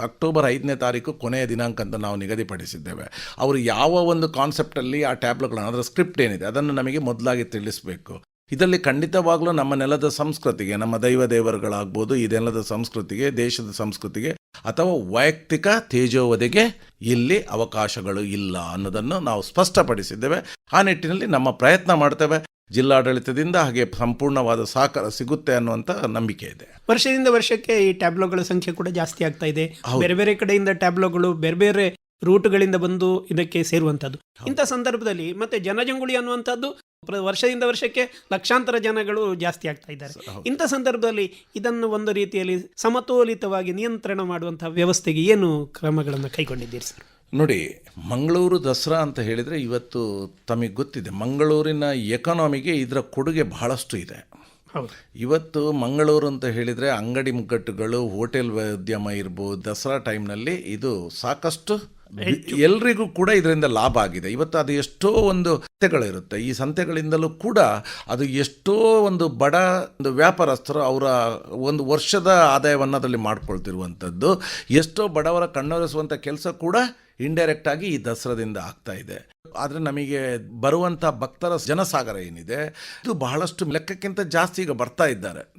B: ಅಕ್ಟೋಬರ್ ಐದನೇ ತಾರೀಕು ಕೊನೆಯ ದಿನಾಂಕ ಅಂತ ನಾವು ನಿಗದಿಪಡಿಸಿದ್ದೇವೆ. ಅವರು ಯಾವ ಒಂದು ಕಾನ್ಸೆಪ್ಟಲ್ಲಿ ಆ ಟ್ಯಾಬ್ಲೋಗಳನ್ನು, ಅದರ ಸ್ಕ್ರಿಪ್ಟ್ ಏನಿದೆ, ಅದನ್ನು ನಮಗೆ ಮೊದಲಾಗಿ ತಿಳಿಸಬೇಕು. ಇದರಲ್ಲಿ ಖಂಡಿತವಾಗ್ಲೂ ನಮ್ಮ ನೆಲದ ಸಂಸ್ಕೃತಿಗೆ, ನಮ್ಮ ದೈವ ದೇವರುಗಳಾಗ್ಬೋದು, ಈ ನೆಲದ ಸಂಸ್ಕೃತಿಗೆ, ದೇಶದ ಸಂಸ್ಕೃತಿಗೆ, ಅಥವಾ ವೈಯಕ್ತಿಕ ತೇಜೋವಧೆಗೆ ಇಲ್ಲಿ ಅವಕಾಶಗಳು ಇಲ್ಲ ಅನ್ನೋದನ್ನು ನಾವು ಸ್ಪಷ್ಟಪಡಿಸಿದ್ದೇವೆ. ಆ ನಿಟ್ಟಿನಲ್ಲಿ ನಮ್ಮ ಪ್ರಯತ್ನ ಮಾಡ್ತೇವೆ. ಜಿಲ್ಲಾಡಳಿತದಿಂದ ಹಾಗೆ ಸಂಪೂರ್ಣವಾದ ಸಹಕಾರ ಸಿಗುತ್ತೆ ಅನ್ನುವಂಥ ನಂಬಿಕೆ ಇದೆ.
A: ವರ್ಷದಿಂದ ವರ್ಷಕ್ಕೆ ಈ ಟ್ಯಾಬ್ಲೋಗಳ ಸಂಖ್ಯೆ ಕೂಡ ಜಾಸ್ತಿ ಆಗ್ತಾ ಇದೆ. ಬೇರೆ ಬೇರೆ ಕಡೆಯಿಂದ ಟ್ಯಾಬ್ಲೋಗಳು ಬೇರೆ ಬೇರೆ ರೂಟ್ಗಳಿಂದ ಬಂದು ಇದಕ್ಕೆ ಸೇರುವಂತದ್ದು ಇಂಥ ಸಂದರ್ಭದಲ್ಲಿ ಮತ್ತೆ ಜನಜಂಗುಳಿ ಅನ್ನುವಂಥದ್ದು ವರ್ಷದಿಂದ ವರ್ಷಕ್ಕೆ ಲಕ್ಷಾಂತರ ಜನಗಳು ಜಾಸ್ತಿ ಆಗ್ತಾ ಇದ್ದಾರೆ. ಇಂಥ ಸಂದರ್ಭದಲ್ಲಿ ಇದನ್ನು ಒಂದು ರೀತಿಯಲ್ಲಿ ಸಮತೋಲಿತವಾಗಿ ನಿಯಂತ್ರಣ ಮಾಡುವಂತಹ ವ್ಯವಸ್ಥೆಗೆ ಏನು ಕ್ರಮಗಳನ್ನು ಕೈಗೊಂಡಿದ್ದೀರಿ ಸರ್?
B: ನೋಡಿ ಮಂಗಳೂರು ದಸರಾ ಅಂತ ಹೇಳಿದರೆ ಇವತ್ತು ತಮಗೆ ಗೊತ್ತಿದೆ. ಮಂಗಳೂರಿನ ಎಕಾನಮಿಗೆ ಇದರ ಕೊಡುಗೆ ಬಹಳಷ್ಟು ಇದೆ.
A: ಹೌದು.
B: ಇವತ್ತು ಮಂಗಳೂರು ಅಂತ ಹೇಳಿದರೆ ಅಂಗಡಿ ಮುಗ್ಗಟ್ಟುಗಳು ಹೋಟೆಲ್ ಉದ್ಯಮ ಇರ್ಬೋದು ದಸರಾ ಟೈಮ್ನಲ್ಲಿ ಇದು ಸಾಕಷ್ಟು ಎಲ್ರಿಗೂ ಕೂಡ ಇದರಿಂದ ಲಾಭ ಆಗಿದೆ. ಇವತ್ತು ಅದು ಎಷ್ಟೋ ಒಂದು ಸಂತೆಗಳಿರುತ್ತೆ. ಈ ಸಂತೆಗಳಿಂದಲೂ ಕೂಡ ಅದು ಎಷ್ಟೋ ಒಂದು ಬಡ ಒಂದು ವ್ಯಾಪಾರಸ್ಥರು ಅವರ ಒಂದು ವರ್ಷದ ಆದಾಯವನ್ನು ಅದರಲ್ಲಿ ಮಾಡ್ಕೊಳ್ತಿರುವಂಥದ್ದು. ಎಷ್ಟೋ ಬಡವರ ಕಣ್ಣೊರೆಸುವಂಥ ಕೆಲಸ ಕೂಡ ಇಂಡೈರೆಕ್ಟ್ ಆಗಿ ಈ ದಸರಾದಿಂದ ಆಗ್ತಾ ಇದೆ. ಆದರೆ ನಮಗೆ ಬರುವಂಥ ಭಕ್ತರ ಜನಸಾಗರ ಏನಿದೆ ಇದು ಬಹಳಷ್ಟು ಲೆಕ್ಕಕ್ಕಿಂತ ಜಾಸ್ತಿ ಈಗ ಬರ್ತಾ ಇದ್ದಾರೆ.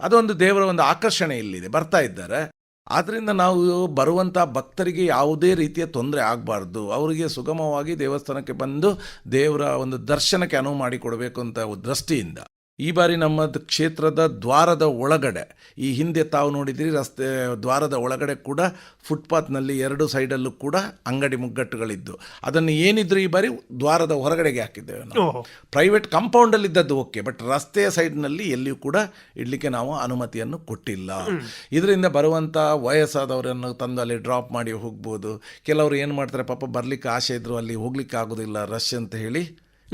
B: ಅದೊಂದು ದೇವರ ಒಂದು ಆಕರ್ಷಣೆ ಇಲ್ಲಿದೆ ಬರ್ತಾ ಇದ್ದಾರೆ. ಆದ್ದರಿಂದ ನಾವು ಬರುವಂಥ ಭಕ್ತರಿಗೆ ಯಾವುದೇ ರೀತಿಯ ತೊಂದರೆ ಆಗಬಾರ್ದು. ಅವರಿಗೆ ಸುಗಮವಾಗಿ ದೇವಸ್ಥಾನಕ್ಕೆ ಬಂದು ದೇವರ ಒಂದು ದರ್ಶನಕ್ಕೆ ಅನುವು ಮಾಡಿಕೊಡಬೇಕು ಅಂತ ದೃಷ್ಟಿಯಿಂದ. ಈ ಬಾರಿ ನಮ್ಮ ಕ್ಷೇತ್ರದ ದ್ವಾರದ ಒಳಗಡೆ ಈ ಹಿಂದೆ ತಾವು ನೋಡಿದಿರಿ ರಸ್ತೆ ದ್ವಾರದ ಒಳಗಡೆ ಕೂಡ ಫುಟ್ಪಾತ್ನಲ್ಲಿ ಎರಡು ಸೈಡಲ್ಲೂ ಕೂಡ ಅಂಗಡಿ ಮುಗ್ಗಟ್ಟುಗಳಿದ್ದು. ಅದನ್ನು ಏನಿದ್ರು ಈ ಬಾರಿ ದ್ವಾರದ ಹೊರಗಡೆಗೆ ಹಾಕಿದ್ದೇವೆ ನಾವು. ಪ್ರೈವೇಟ್ ಕಂಪೌಂಡಲ್ಲಿದ್ದದ್ದು ಓಕೆ ಬಟ್ ರಸ್ತೆಯ ಸೈಡ್ನಲ್ಲಿ ಎಲ್ಲಿಯೂ ಕೂಡ ಇಡಲಿಕ್ಕೆ ನಾವು ಅನುಮತಿಯನ್ನು ಕೊಟ್ಟಿಲ್ಲ. ಇದರಿಂದ ಬರುವಂಥ ವಯಸ್ಸಾದವರನ್ನು ತಂದು ಅಲ್ಲಿ ಡ್ರಾಪ್ ಮಾಡಿ ಹೋಗ್ಬೋದು. ಕೆಲವರು ಏನು ಮಾಡ್ತಾರೆ ಪಾಪ ಬರಲಿಕ್ಕೆ ಆಸೆ ಇದ್ರು ಅಲ್ಲಿ ಹೋಗ್ಲಿಕ್ಕೆ ಆಗೋದಿಲ್ಲ ರಶ್ ಅಂತ ಹೇಳಿ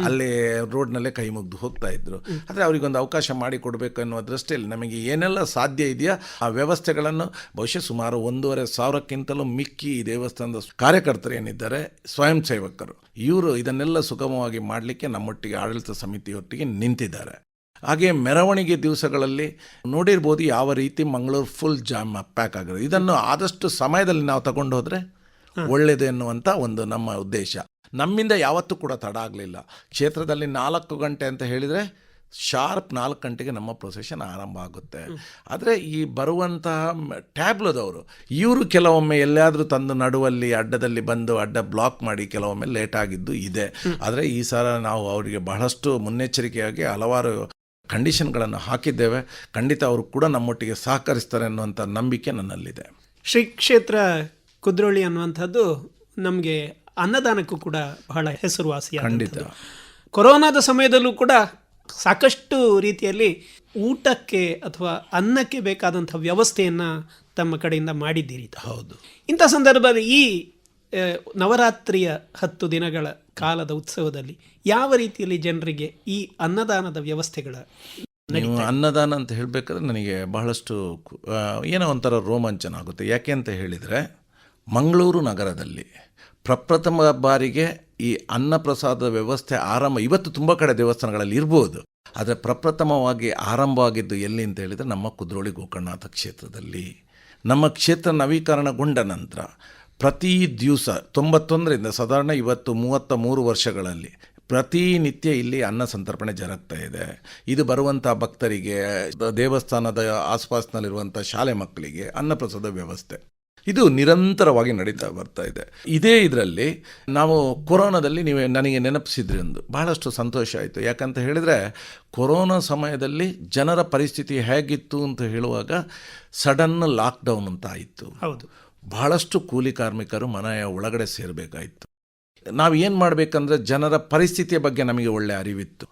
B: ಅಲ್ಲೇ ರೋಡ್ನಲ್ಲೇ ಕೈ ಮುಗ್ದು ಹೋಗ್ತಾ ಇದ್ರು. ಆದರೆ ಅವರಿಗೊಂದು ಅವಕಾಶ ಮಾಡಿ ಕೊಡಬೇಕು ಅನ್ನುವ ದೃಷ್ಟಿಯಲ್ಲಿ ನಮಗೆ ಏನೆಲ್ಲ ಸಾಧ್ಯ ಇದೆಯಾ ಆ ವ್ಯವಸ್ಥೆಗಳನ್ನು ಬಹುಶಃ ಸುಮಾರು ಒಂದೂವರೆ ಸಾವಿರಕ್ಕಿಂತಲೂ ಮಿಕ್ಕಿ ಈ ದೇವಸ್ಥಾನದ ಕಾರ್ಯಕರ್ತರು ಏನಿದ್ದಾರೆ ಸ್ವಯಂ ಸೇವಕರು. ಇವರು ಇದನ್ನೆಲ್ಲ ಸುಗಮವಾಗಿ ಮಾಡಲಿಕ್ಕೆ ನಮ್ಮೊಟ್ಟಿಗೆ ಆಡಳಿತ ಸಮಿತಿಯೊಟ್ಟಿಗೆ ನಿಂತಿದ್ದಾರೆ. ಹಾಗೆ ಮೆರವಣಿಗೆ ದಿವಸಗಳಲ್ಲಿ ನೋಡಿರ್ಬೋದು ಯಾವ ರೀತಿ ಮಂಗಳೂರು ಫುಲ್ ಜಾಮ್ ಪ್ಯಾಕ್ ಆಗಿರೋದು ಇದನ್ನು ಆದಷ್ಟು ಸಮಯದಲ್ಲಿ ನಾವು ತಗೊಂಡು ಹೋದರೆ ಒಳ್ಳೆಯದು ಎನ್ನುವಂಥ ಒಂದು ನಮ್ಮ ಉದ್ದೇಶ. ನಮ್ಮಿಂದ ಯಾವತ್ತೂ ಕೂಡ ತಡ ಆಗಲಿಲ್ಲ. ಕ್ಷೇತ್ರದಲ್ಲಿ ನಾಲ್ಕು ಗಂಟೆ ಅಂತ ಹೇಳಿದರೆ ಶಾರ್ಪ್ ನಾಲ್ಕು ಗಂಟೆಗೆ ನಮ್ಮ ಪ್ರೊಸೆಷನ್ ಆರಂಭ ಆಗುತ್ತೆ. ಆದರೆ ಈ ಬರುವಂತಹ ಟ್ಯಾಬ್ಲದವರು ಇವರು ಕೆಲವೊಮ್ಮೆ ಎಲ್ಲಾದರೂ ತಂದು ನಡುವಲ್ಲಿ ಅಡ್ಡದಲ್ಲಿ ಬಂದು ಅಡ್ಡ ಬ್ಲಾಕ್ ಮಾಡಿ ಕೆಲವೊಮ್ಮೆ ಲೇಟ್ ಆಗಿದ್ದು ಇದೆ. ಆದರೆ ಈ ಸಲ ನಾವು ಅವರಿಗೆ ಬಹಳಷ್ಟು ಮುನ್ನೆಚ್ಚರಿಕೆಯಾಗಿ ಹಲವಾರು ಕಂಡೀಷನ್ಗಳನ್ನು ಹಾಕಿದ್ದೇವೆ. ಖಂಡಿತ ಅವರು ಕೂಡ ನಮ್ಮೊಟ್ಟಿಗೆ ಸಹಕರಿಸ್ತಾರೆ ಅನ್ನುವಂಥ ನಂಬಿಕೆ ನನ್ನಲ್ಲಿದೆ.
A: ಶ್ರೀ ಕ್ಷೇತ್ರ ಕುದ್ರೋಳಿ ಅನ್ನುವಂಥದ್ದು ನಮಗೆ ಅನ್ನದಾನಕ್ಕೂ ಕೂಡ ಬಹಳ ಹೆಸರುವಾಸಿ
B: ಖಂಡಿತ.
A: ಕೊರೋನಾದ ಸಮಯದಲ್ಲೂ ಕೂಡ ಸಾಕಷ್ಟು ರೀತಿಯಲ್ಲಿ ಊಟಕ್ಕೆ ಅಥವಾ ಅನ್ನಕ್ಕೆ ಬೇಕಾದಂಥ ವ್ಯವಸ್ಥೆಯನ್ನು ತಮ್ಮ ಕಡೆಯಿಂದ ಮಾಡಿದ್ದೀರಿ
B: ಹೌದು.
A: ಇಂಥ ಸಂದರ್ಭದಲ್ಲಿ ಈ ನವರಾತ್ರಿಯ ಹತ್ತು ದಿನಗಳ ಕಾಲದ ಉತ್ಸವದಲ್ಲಿ ಯಾವ ರೀತಿಯಲ್ಲಿ ಜನರಿಗೆ ಈ ಅನ್ನದಾನದ ವ್ಯವಸ್ಥೆಗಳ
B: ನೀವು ಅನ್ನದಾನ ಅಂತ ಹೇಳಬೇಕಾದ್ರೆ ನನಗೆ ಬಹಳಷ್ಟು ಏನೋ ಒಂಥರ ರೋಮಾಂಚನ ಆಗುತ್ತೆ. ಯಾಕೆ ಅಂತ ಹೇಳಿದರೆ ಮಂಗಳೂರು ನಗರದಲ್ಲಿ ಪ್ರಪ್ರಥಮ ಬಾರಿಗೆ ಈ ಅನ್ನಪ್ರಸಾದ ವ್ಯವಸ್ಥೆ ಆರಂಭ, ಇವತ್ತು ತುಂಬ ಕಡೆ ದೇವಸ್ಥಾನಗಳಲ್ಲಿ ಇರ್ಬೋದು. ಆದರೆ ಪ್ರಪ್ರಥಮವಾಗಿ ಆರಂಭವಾಗಿದ್ದು ಎಲ್ಲಿ ಅಂತ ಹೇಳಿದರೆ ನಮ್ಮ ಕುದ್ರೋಳಿ ಗೋಕರ್ಣನಾಥ ಕ್ಷೇತ್ರದಲ್ಲಿ. ನಮ್ಮ ಕ್ಷೇತ್ರ ನವೀಕರಣಗೊಂಡ ನಂತರ ಪ್ರತಿ ದಿವಸ ತೊಂಬತ್ತೊಂದರಿಂದ ಸಾಧಾರಣ ಇವತ್ತು ಮೂವತ್ತ ಮೂರು ವರ್ಷಗಳಲ್ಲಿ ಪ್ರತಿನಿತ್ಯ ಇಲ್ಲಿ ಅನ್ನ ಸಂತರ್ಪಣೆ ಜರುಗ್ತಾ ಇದೆ. ಇದು ಬರುವಂಥ ಭಕ್ತರಿಗೆ, ದೇವಸ್ಥಾನದ ಆಸ್ಪಾಸ್ನಲ್ಲಿರುವಂಥ ಶಾಲೆ ಮಕ್ಕಳಿಗೆ ಅನ್ನಪ್ರಸಾದ ವ್ಯವಸ್ಥೆ. ಇದು ನಿರಂತರವಾಗಿ ನಡೀತಾ ಬರ್ತಾ ಇದೆ. ಇದೇ ಇದರಲ್ಲಿ ನಾವು ಕೊರೋನಾದಲ್ಲಿ ನೀವು ನನಗೆ ನೆನಪಿಸಿದ್ರಿ ಒಂದು ಬಹಳಷ್ಟು ಸಂತೋಷ ಆಯಿತು. ಯಾಕಂತ ಹೇಳಿದರೆ ಕೊರೋನಾ ಸಮಯದಲ್ಲಿ ಜನರ ಪರಿಸ್ಥಿತಿ ಹೇಗಿತ್ತು ಅಂತ ಹೇಳುವಾಗ ಸಡನ್ ಲಾಕ್ಡೌನ್ ಅಂತ ಆಯಿತು.
A: ಹೌದು.
B: ಬಹಳಷ್ಟು ಕೂಲಿ ಕಾರ್ಮಿಕರು ಮನೆಯ ಒಳಗಡೆ ಸೇರಬೇಕಾಯಿತು. ನಾವು ಏನು ಮಾಡಬೇಕಂದ್ರೆ ಜನರ ಪರಿಸ್ಥಿತಿಯ ಬಗ್ಗೆ ನಮಗೆ ಒಳ್ಳೆಯ ಅರಿವಿತ್ತು.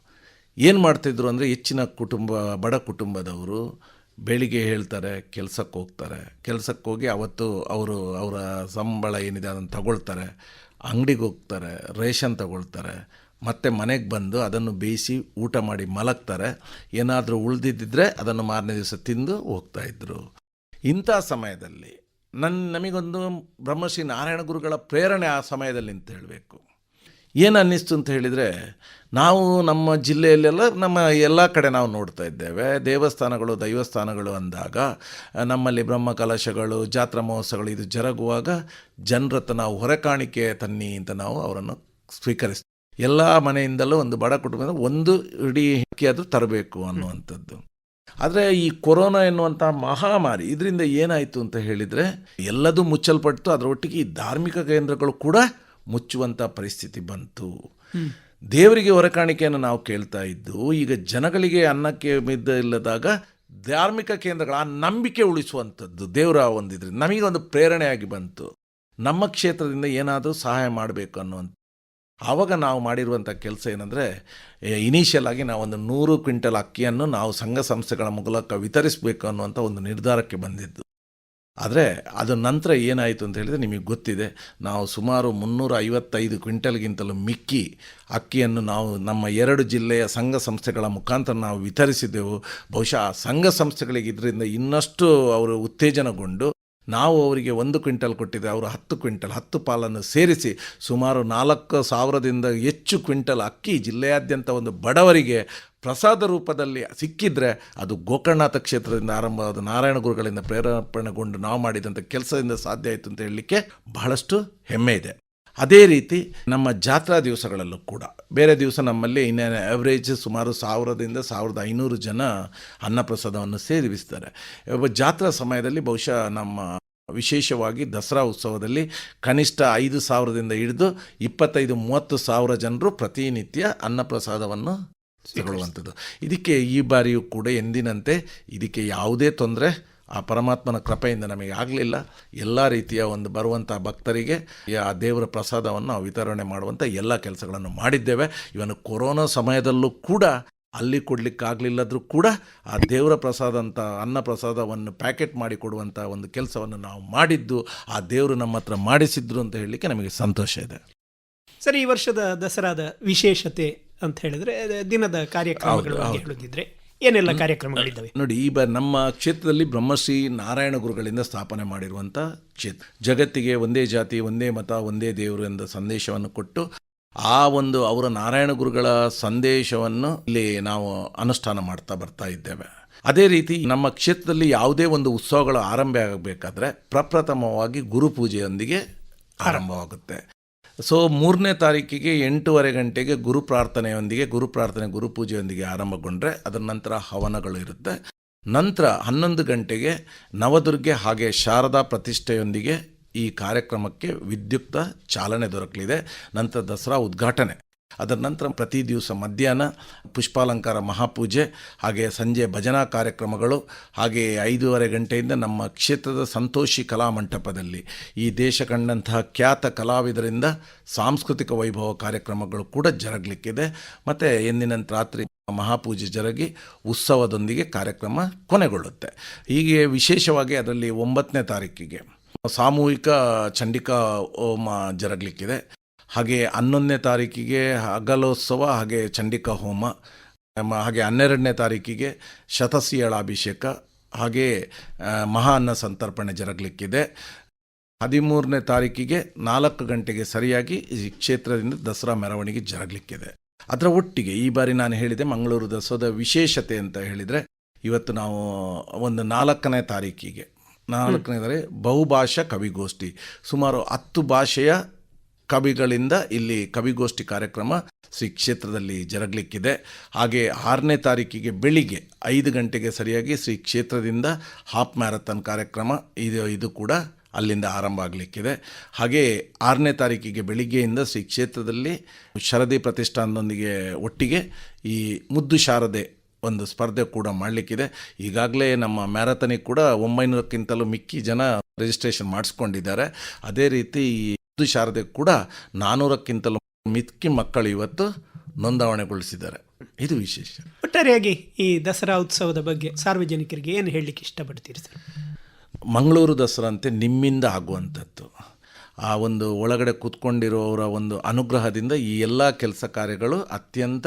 B: ಏನು ಮಾಡ್ತಿದ್ರು ಅಂದರೆ ಹೆಚ್ಚಿನ ಕುಟುಂಬ ಬಡ ಕುಟುಂಬದವರು ಬೆಳಿಗ್ಗೆ ಹೇಳ್ತಾರೆ ಕೆಲಸಕ್ಕೆ ಹೋಗ್ತಾರೆ. ಕೆಲಸಕ್ಕೆ ಹೋಗಿ ಅವತ್ತು ಅವರು ಅವರ ಸಂಬಳ ಏನಿದೆ ಅದನ್ನು ತಗೊಳ್ತಾರೆ. ಅಂಗಡಿಗೆ ಹೋಗ್ತಾರೆ, ರೇಷನ್ ತಗೊಳ್ತಾರೆ. ಮತ್ತು ಮನೆಗೆ ಬಂದು ಅದನ್ನು ಬೇಯಿಸಿ ಊಟ ಮಾಡಿ ಮಲಗ್ತಾರೆ. ಏನಾದರೂ ಉಳಿದಿದ್ದರೆ ಅದನ್ನು ಮಾರನೇ ದಿವಸ ತಿಂದು ಹೋಗ್ತಾಯಿದ್ರು ಇಂಥ ಸಮಯದಲ್ಲಿ ನನ್ನ ನಮಗೊಂದು ಬ್ರಹ್ಮಶ್ರೀ ನಾರಾಯಣ ಗುರುಗಳ ಪ್ರೇರಣೆ ಆ ಸಮಯದಲ್ಲಿ ಅಂತ ಹೇಳಬೇಕು. ಏನು ಅನ್ನಿಸ್ತು ಅಂತ ಹೇಳಿದರೆ, ನಾವು ನಮ್ಮ ಜಿಲ್ಲೆಯಲ್ಲೆಲ್ಲ ನಮ್ಮ ಎಲ್ಲ ಕಡೆ ನಾವು ನೋಡ್ತಾ ಇದ್ದೇವೆ. ದೇವಸ್ಥಾನಗಳು, ದೈವಸ್ಥಾನಗಳು ಅಂದಾಗ, ನಮ್ಮಲ್ಲಿ ಬ್ರಹ್ಮ ಕಲಶಗಳು, ಜಾತ್ರಾ ಮಹೋತ್ಸವಗಳು ಇದು ಜರುಗುವಾಗ ಜನರತ್ತ ನಾವು ಹೊರಕಾಣಿಕೆ ತನ್ನಿ ಅಂತ ನಾವು ಅವರನ್ನು ಸ್ವೀಕರಿಸ್ತೀವಿ. ಎಲ್ಲ ಮನೆಯಿಂದಲೂ ಒಂದು ಬಡ ಕುಟುಂಬದ ಒಂದು ಇಡೀ ಆದರೂ ತರಬೇಕು ಅನ್ನುವಂಥದ್ದು. ಆದರೆ ಈ ಕೊರೋನಾ ಎನ್ನುವಂಥ ಮಹಾಮಾರಿ ಇದರಿಂದ ಏನಾಯಿತು ಅಂತ ಹೇಳಿದರೆ, ಎಲ್ಲದೂ ಮುಚ್ಚಲ್ಪಟ್ಟು ಅದರೊಟ್ಟಿಗೆ ಈ ಧಾರ್ಮಿಕ ಕೇಂದ್ರಗಳು ಕೂಡ ಮುಚ್ಚುವಂಥ ಪರಿಸ್ಥಿತಿ ಬಂತು. ದೇವರಿಗೆ ಹೊರಕಾಣಿಕೆಯನ್ನು ನಾವು ಕೇಳ್ತಾ ಇದ್ದು, ಈಗ ಜನಗಳಿಗೆ ಅನ್ನಕ್ಕೆ ಮಿದ್ದ ಇಲ್ಲದಾಗ ಧಾರ್ಮಿಕ ಕೇಂದ್ರಗಳ ನಂಬಿಕೆ ಉಳಿಸುವಂಥದ್ದು ದೇವರ ಒಂದಿದ್ರೆ ನಮಗೆ ಒಂದು ಪ್ರೇರಣೆಯಾಗಿ ಬಂತು. ನಮ್ಮ ಕ್ಷೇತ್ರದಿಂದ ಏನಾದರೂ ಸಹಾಯ ಮಾಡಬೇಕು ಅನ್ನುವಂಥ, ಆವಾಗ ನಾವು ಮಾಡಿರುವಂಥ ಕೆಲಸ ಏನಂದರೆ ಇನಿಷಿಯಲ್ ಆಗಿ ನಾವು ಒಂದು ನೂರು ಕ್ವಿಂಟಲ್ ಅಕ್ಕಿಯನ್ನು ನಾವು ಸಂಘ ಸಂಸ್ಥೆಗಳ ಮೂಲಕ ವಿತರಿಸಬೇಕು ಅನ್ನುವಂಥ ಒಂದು ನಿರ್ಧಾರಕ್ಕೆ ಬಂದಿದ್ದು. ಆದರೆ ಅದರ ನಂತರ ಏನಾಯಿತು ಅಂತ ಹೇಳಿದರೆ ನಿಮಗೆ ಗೊತ್ತಿದೆ, ನಾವು ಸುಮಾರು ಮುನ್ನೂರ ಐವತ್ತೈದು ಕ್ವಿಂಟಲ್ಗಿಂತಲೂ ಮಿಕ್ಕಿ ಅಕ್ಕಿಯನ್ನು ನಾವು ನಮ್ಮ ಎರಡು ಜಿಲ್ಲೆಯ ಸಂಘ ಸಂಸ್ಥೆಗಳ ಮುಖಾಂತರ ನಾವು ವಿತರಿಸಿದ್ದೆವು. ಬಹುಶಃ ಸಂಘ ಸಂಸ್ಥೆಗಳಿಗೆ ಇದರಿಂದ ಇನ್ನಷ್ಟು ಅವರು ಉತ್ತೇಜನಗೊಂಡು ನಾವು ಅವರಿಗೆ ಒಂದು ಕ್ವಿಂಟಲ್ ಕೊಟ್ಟಿದ್ದೆ, ಅವರು ಹತ್ತು ಕ್ವಿಂಟಲ್, ಹತ್ತು ಪಾಲನ್ನು ಸೇರಿಸಿ ಸುಮಾರು ನಾಲ್ಕು ಸಾವಿರದಿಂದ ಹೆಚ್ಚು ಕ್ವಿಂಟಲ್ ಅಕ್ಕಿ ಜಿಲ್ಲೆಯಾದ್ಯಂತ ಒಂದು ಬಡವರಿಗೆ ಪ್ರಸಾದ ರೂಪದಲ್ಲಿ ಸಿಕ್ಕಿದ್ರೆ ಅದು ಗೋಕರ್ಣನಾಥ ಕ್ಷೇತ್ರದಿಂದ ಆರಂಭವಾದ ನಾರಾಯಣ ಗುರುಗಳಿಂದ ಪ್ರೇರೇಪಣೆಗೊಂಡು ನಾವು ಮಾಡಿದಂಥ ಕೆಲಸದಿಂದ ಸಾಧ್ಯ ಆಯಿತು ಅಂತ ಹೇಳಲಿಕ್ಕೆ ಬಹಳಷ್ಟು ಹೆಮ್ಮೆ ಇದೆ. ಅದೇ ರೀತಿ ನಮ್ಮ ಜಾತ್ರಾ ದಿವಸಗಳಲ್ಲೂ ಕೂಡ. ಬೇರೆ ದಿವಸ ನಮ್ಮಲ್ಲಿ ಇನ್ನೇನು ಆವ್ರೇಜ್ ಸುಮಾರು ಸಾವಿರದಿಂದ ಸಾವಿರದ ಐನೂರು ಜನ ಅನ್ನಪ್ರಸಾದವನ್ನು ಸೇವಿಸ್ತಾರೆ ಒಬ್ಬ ಜಾತ್ರಾ ಸಮಯದಲ್ಲಿ ಬಹುಶಃ ನಮ್ಮ ವಿಶೇಷವಾಗಿ ದಸರಾ ಉತ್ಸವದಲ್ಲಿ ಕನಿಷ್ಠ ಐದು ಸಾವಿರದಿಂದ ಹಿಡಿದು ಇಪ್ಪತ್ತೈದು ಮೂವತ್ತು ಸಾವಿರ ಜನರು ಪ್ರತಿನಿತ್ಯ ಅನ್ನಪ್ರಸಾದವನ್ನು ತಗೊಳ್ಳುವಂಥದ್ದು. ಇದಕ್ಕೆ ಈ ಬಾರಿಯೂ ಕೂಡ ಎಂದಿನಂತೆ ಇದಕ್ಕೆ ಯಾವುದೇ ತೊಂದರೆ ಆ ಪರಮಾತ್ಮನ ಕೃಪೆಯಿಂದ ನಮಗೆ ಆಗಲಿಲ್ಲ. ಎಲ್ಲ ರೀತಿಯ ಒಂದು ಬರುವಂಥ ಭಕ್ತರಿಗೆ ಆ ದೇವರ ಪ್ರಸಾದವನ್ನು ನಾವು ವಿತರಣೆ ಮಾಡುವಂಥ ಎಲ್ಲ ಕೆಲಸಗಳನ್ನು ಮಾಡಿದ್ದೇವೆ. ಇವನು ಕೊರೋನಾ ಸಮಯದಲ್ಲೂ ಕೂಡ ಅಲ್ಲಿ ಕೊಡಲಿಕ್ಕಾಗಲಿಲ್ಲದ್ರೂ ಕೂಡ ಆ ದೇವರ ಪ್ರಸಾದ ಅಂತ ಅನ್ನ ಪ್ರಸಾದವನ್ನು ಪ್ಯಾಕೆಟ್ ಮಾಡಿ ಕೊಡುವಂಥ ಒಂದು ಕೆಲಸವನ್ನು ನಾವು ಮಾಡಿದ್ದು ಆ ದೇವರು ನಮ್ಮ ಹತ್ರ ಮಾಡಿಸಿದ್ರು ಅಂತ ಹೇಳಲಿಕ್ಕೆ ನಮಗೆ ಸಂತೋಷ ಇದೆ.
A: ಸರಿ ಈ ವರ್ಷದ ದಸರಾದ ವಿಶೇಷತೆ ಅಂತ ಹೇಳಿದ್ರೆ ದಿನದ ಕಾರ್ಯಕ್ರಮಗಳು ಹೇಳುತ್ತಿದ್ರೆ ಏನೆಲ್ಲ ಕಾರ್ಯಕ್ರಮಗಳಿದ್ದಾವೆ?
B: ನೋಡಿ ಈ ಬ ನಮ್ಮ ಕ್ಷೇತ್ರದಲ್ಲಿ ಬ್ರಹ್ಮಶ್ರೀ ನಾರಾಯಣ ಗುರುಗಳಿಂದ ಸ್ಥಾಪನೆ ಮಾಡಿರುವಂಥ ಕ್ಷೇತ್ರ. ಜಗತ್ತಿಗೆ ಒಂದೇ ಜಾತಿ ಒಂದೇ ಮತ ಒಂದೇ ದೇವರು ಎಂದ ಸಂದೇಶವನ್ನು ಕೊಟ್ಟು ಆ ಒಂದು ಅವರ ನಾರಾಯಣ ಗುರುಗಳ ಸಂದೇಶವನ್ನು ಇಲ್ಲಿ ನಾವು ಅನುಷ್ಠಾನ ಮಾಡ್ತಾ ಬರ್ತಾ ಇದ್ದೇವೆ. ಅದೇ ರೀತಿ ನಮ್ಮ ಕ್ಷೇತ್ರದಲ್ಲಿ ಯಾವುದೇ ಒಂದು ಉತ್ಸವಗಳು ಆರಂಭ ಆಗಬೇಕಾದ್ರೆ ಪ್ರಪ್ರಥಮವಾಗಿ ಗುರುಪೂಜೆಯೊಂದಿಗೆ ಆರಂಭವಾಗುತ್ತೆ. ಸೊ ಮೂರನೇ ತಾರೀಕಿಗೆ ಎಂಟೂವರೆ ಗಂಟೆಗೆ ಗುರು ಪ್ರಾರ್ಥನೆಯೊಂದಿಗೆ, ಗುರು ಪ್ರಾರ್ಥನೆ, ಗುರು ಪೂಜೆಯೊಂದಿಗೆ ಆರಂಭಗೊಂಡ್ರೆ ಅದರ ನಂತರ ಹವನಗಳು ಇರುತ್ತೆ. ನಂತರ ಹನ್ನೊಂದು ಗಂಟೆಗೆ ನವದುರ್ಗೆ ಹಾಗೆ ಶಾರದಾ ಪ್ರತಿಷ್ಠೆಯೊಂದಿಗೆ ಈ ಕಾರ್ಯಕ್ರಮಕ್ಕೆ ವಿದ್ಯುಕ್ತ ಚಾಲನೆ ದೊರಕಲಿದೆ. ನಂತರ ದಸರಾ ಉದ್ಘಾಟನೆ. ಅದರ ನಂತರ ಪ್ರತಿ ದಿವಸ ಮಧ್ಯಾಹ್ನ ಪುಷ್ಪಾಲಂಕಾರ ಮಹಾಪೂಜೆ, ಹಾಗೆ ಸಂಜೆ ಭಜನಾ ಕಾರ್ಯಕ್ರಮಗಳು, ಹಾಗೆ ಐದೂವರೆ ಗಂಟೆಯಿಂದ ನಮ್ಮ ಕ್ಷೇತ್ರದ ಸಂತೋಷಿ ಕಲಾಮಂಟಪದಲ್ಲಿ ಈ ದೇಶ ಕಂಡಂತಹ ಖ್ಯಾತ ಕಲಾವಿದರಿಂದ ಸಾಂಸ್ಕೃತಿಕ ವೈಭವ ಕಾರ್ಯಕ್ರಮಗಳು ಕೂಡ ಜರಗಲಿಕ್ಕಿದೆ. ಮತ್ತು ಎಂದಿನಂತ ರಾತ್ರಿ ಮಹಾಪೂಜೆ ಜರುಗಿ ಉತ್ಸವದೊಂದಿಗೆ ಕಾರ್ಯಕ್ರಮ ಕೊನೆಗೊಳ್ಳುತ್ತೆ. ಹೀಗೆ ವಿಶೇಷವಾಗಿ ಅದರಲ್ಲಿ ಒಂಬತ್ತನೇ ತಾರೀಕಿಗೆ ಸಾಮೂಹಿಕ ಚಂಡಿಕಾ ಹೋಮ ಜರಗಲಿಕ್ಕಿದೆ. ಹಾಗೆ ಹನ್ನೊಂದನೇ ತಾರೀಕಿಗೆ ಹಗಲೋತ್ಸವ ಹಾಗೆ ಚಂಡಿಕಾ ಹೋಮ ಹಾಗೆ ಹನ್ನೆರಡನೇ ತಾರೀಕಿಗೆ ಶತಸಿಯಳಾಭಿಷೇಕ ಹಾಗೆ ಆ, ಮಹಾ ಅನ್ನ ಸಂತರ್ಪಣೆ ಜರಗಲಿಕ್ಕಿದೆ. ಹದಿಮೂರನೇ ತಾರೀಕಿಗೆ ನಾಲ್ಕು ಗಂಟೆಗೆ ಸರಿಯಾಗಿ ಈ ಕ್ಷೇತ್ರದಿಂದ ದಸರಾ ಮೆರವಣಿಗೆ ಜರಗಲಿಕ್ಕಿದೆ. ಅದರ ಒಟ್ಟಿಗೆ ಈ ಬಾರಿ ನಾನು ಹೇಳಿದೆ ಮಂಗಳೂರು ದಸರಾದ ವಿಶೇಷತೆ ಅಂತ ಹೇಳಿದರೆ ಇವತ್ತು ನಾವು ಒಂದು ನಾಲ್ಕನೇ ತಾರೀಕಿಗೆ ನಾಲ್ಕನೇ ಬಹುಭಾಷಾ ಕವಿಗೋಷ್ಠಿ ಸುಮಾರು ಹತ್ತು ಭಾಷೆಯ ಕವಿಗಳಿಂದ ಇಲ್ಲಿ ಕವಿಗೋಷ್ಠಿ ಕಾರ್ಯಕ್ರಮ ಶ್ರೀ ಕ್ಷೇತ್ರದಲ್ಲಿ ಜರಗಲಿಕ್ಕಿದೆ. ಹಾಗೆ ಆರನೇ ತಾರೀಕಿಗೆ ಬೆಳಿಗ್ಗೆ ಐದು ಗಂಟೆಗೆ ಸರಿಯಾಗಿ ಶ್ರೀ ಕ್ಷೇತ್ರದಿಂದ ಹಾಫ್ ಮ್ಯಾರಥಾನ್ ಕಾರ್ಯಕ್ರಮ ಇದು ಇದು ಕೂಡ ಅಲ್ಲಿಂದ ಆರಂಭ ಆಗಲಿಕ್ಕಿದೆ. ಹಾಗೆ ಆರನೇ ತಾರೀಕಿಗೆ ಬೆಳಿಗ್ಗೆಯಿಂದ ಶ್ರೀ ಕ್ಷೇತ್ರದಲ್ಲಿ ಶರದಿ ಪ್ರತಿಷ್ಠಾನದೊಂದಿಗೆ ಒಟ್ಟಿಗೆ ಈ ಮುದ್ದು ಶಾರದೆ ಒಂದು ಸ್ಪರ್ಧೆ ಕೂಡ ಮಾಡಲಿಕ್ಕಿದೆ. ಈಗಾಗಲೇ ನಮ್ಮ ಮ್ಯಾರಥಾನಿಗೆ ಕೂಡ ಒಂಬೈನೂರಕ್ಕಿಂತಲೂ ಮಿಕ್ಕಿ ಜನ ರಿಜಿಸ್ಟ್ರೇಷನ್ ಮಾಡಿಸ್ಕೊಂಡಿದ್ದಾರೆ. ಅದೇ ರೀತಿ ಈ ಶಾರದೆ ಕೂಡ ನಾನ್ನೂರಕ್ಕಿಂತಲೂ ಮಿಕ್ಕಿ ಮಕ್ಕಳು ಇವತ್ತು ನೋಂದಾವಣೆಗೊಳಿಸಿದ್ದಾರೆ. ಇದು ವಿಶೇಷ.
A: ಒಟ್ಟಾರೆಯಾಗಿ ಈ ದಸರಾ ಉತ್ಸವದ ಬಗ್ಗೆ ಸಾರ್ವಜನಿಕರಿಗೆ ಏನು ಹೇಳಲಿಕ್ಕೆ ಇಷ್ಟಪಡ್ತೀರಿ ಸರ್?
B: ಮಂಗಳೂರು ದಸರಾ ಅಂತೆ ನಿಮ್ಮಿಂದ ಆಗುವಂಥದ್ದು. ಆ ಒಂದು ಒಳಗಡೆ ಕೂತ್ಕೊಂಡಿರೋರ ಒಂದು ಅನುಗ್ರಹದಿಂದ ಈ ಎಲ್ಲ ಕೆಲಸ ಕಾರ್ಯಗಳು ಅತ್ಯಂತ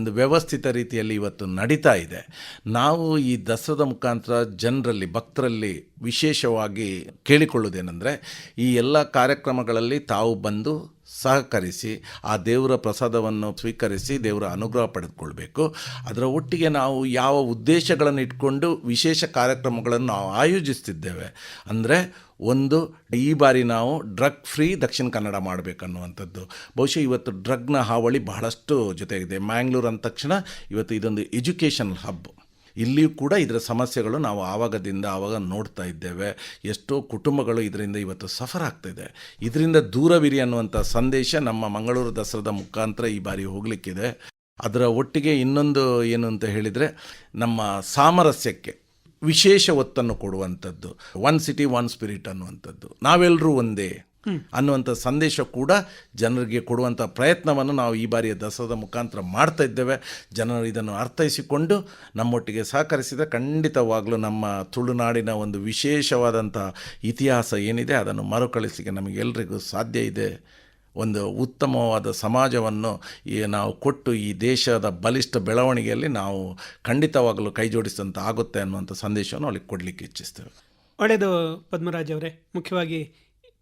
B: ಒಂದು ವ್ಯವಸ್ಥಿತ ರೀತಿಯಲ್ಲಿ ಇವತ್ತು ನಡೀತಾ ಇದೆ. ನಾವು ಈ ದಸರಾದ ಮುಖಾಂತರ ಜನರಲ್ಲಿ, ಭಕ್ತರಲ್ಲಿ ವಿಶೇಷವಾಗಿ ಕೇಳಿಕೊಳ್ಳುವುದೇನೆಂದರೆ, ಈ ಎಲ್ಲ ಕಾರ್ಯಕ್ರಮಗಳಲ್ಲಿ ತಾವು ಬಂದು ಸಹಕರಿಸಿ, ಆ ದೇವರ ಪ್ರಸಾದವನ್ನು ಸ್ವೀಕರಿಸಿ ದೇವರ ಅನುಗ್ರಹ ಪಡೆದುಕೊಳ್ಬೇಕು. ಅದರ ಒಟ್ಟಿಗೆ ನಾವು ಯಾವ ಉದ್ದೇಶಗಳನ್ನು ಇಟ್ಕೊಂಡು ವಿಶೇಷ ಕಾರ್ಯಕ್ರಮಗಳನ್ನು ನಾವು ಆಯೋಜಿಸ್ತಿದ್ದೇವೆ. ಅಂದರೆ ಒಂದು, ಈ ಬಾರಿ ನಾವು ಡ್ರಗ್ ಫ್ರೀ ದಕ್ಷಿಣ ಕನ್ನಡ ಮಾಡಬೇಕನ್ನುವಂಥದ್ದು. ಬಹುಶಃ ಇವತ್ತು ಡ್ರಗ್ನ ಹಾವಳಿ ಬಹಳಷ್ಟು ಜೊತೆಗಿದೆ. ಮ್ಯಾಂಗ್ಳೂರ್ ಅಂದ ತಕ್ಷಣ ಇವತ್ತು ಇದೊಂದು ಎಜುಕೇಷನ್ ಹಬ್. ಇಲ್ಲಿಯೂ ಕೂಡ ಇದರ ಸಮಸ್ಯೆಗಳು ನಾವು ಆವಾಗದಿಂದ ಆವಾಗ ನೋಡ್ತಾ ಇದ್ದೇವೆ. ಎಷ್ಟೋ ಕುಟುಂಬಗಳು ಇದರಿಂದ ಇವತ್ತು ಸಫರ್ ಆಗ್ತಿದೆ ಇದರಿಂದ ದೂರವಿರಿ ಅನ್ನುವಂಥ ಸಂದೇಶ ನಮ್ಮ ಮಂಗಳೂರು ದಸರಾದ ಮುಖಾಂತರ ಈ ಬಾರಿ ಹೋಗಲಿಕ್ಕಿದೆ. ಅದರ ಒಟ್ಟಿಗೆ ಇನ್ನೊಂದು ಏನು ಅಂತ ಹೇಳಿದರೆ, ನಮ್ಮ ಸಾಮರಸ್ಯಕ್ಕೆ ವಿಶೇಷ ಒತ್ತನ್ನು ಕೊಡುವಂಥದ್ದು. ಒನ್ ಸಿಟಿ, ಒನ್ ಸ್ಪಿರಿಟ್ ಅನ್ನುವಂಥದ್ದು. ನಾವೆಲ್ಲರೂ ಒಂದೇ. ಅನ್ನುವಂಥ ಸಂದೇಶ ಕೂಡ ಜನರಿಗೆ ಕೊಡುವಂಥ ಪ್ರಯತ್ನವನ್ನು ನಾವು ಈ ಬಾರಿಯ ದಸರಾದ ಮುಖಾಂತರ ಮಾಡ್ತಾ ಇದ್ದೇವೆ. ಜನರು ಇದನ್ನು ಅರ್ಥೈಸಿಕೊಂಡು ನಮ್ಮೊಟ್ಟಿಗೆ ಸಹಕರಿಸಿದರೆ ಖಂಡಿತವಾಗಲೂ ನಮ್ಮ ತುಳುನಾಡಿನ ಒಂದು ವಿಶೇಷವಾದಂಥ ಇತಿಹಾಸ ಏನಿದೆ ಅದನ್ನು ಮರುಕಳಿಸಲಿಕ್ಕೆ ನಮಗೆಲ್ಲರಿಗೂ ಸಾಧ್ಯ ಇದೆ. ಒಂದು ಉತ್ತಮವಾದ ಸಮಾಜವನ್ನು ಈ ನಾವು ಕೊಟ್ಟು ಈ ದೇಶದ ಬಲಿಷ್ಠ ಬೆಳವಣಿಗೆಯಲ್ಲಿ ನಾವು ಖಂಡಿತವಾಗಲೂ ಕೈ ಜೋಡಿಸಿದಂಥ ಆಗುತ್ತೆ ಅನ್ನುವಂಥ ಸಂದೇಶವನ್ನು ಅವಳಿಗೆ ಕೊಡಲಿಕ್ಕೆ ಇಚ್ಛಿಸ್ತೇವೆ.
A: ಒಳ್ಳೆಯದು ಪದ್ಮರಾಜ್ ಅವರೇ. ಮುಖ್ಯವಾಗಿ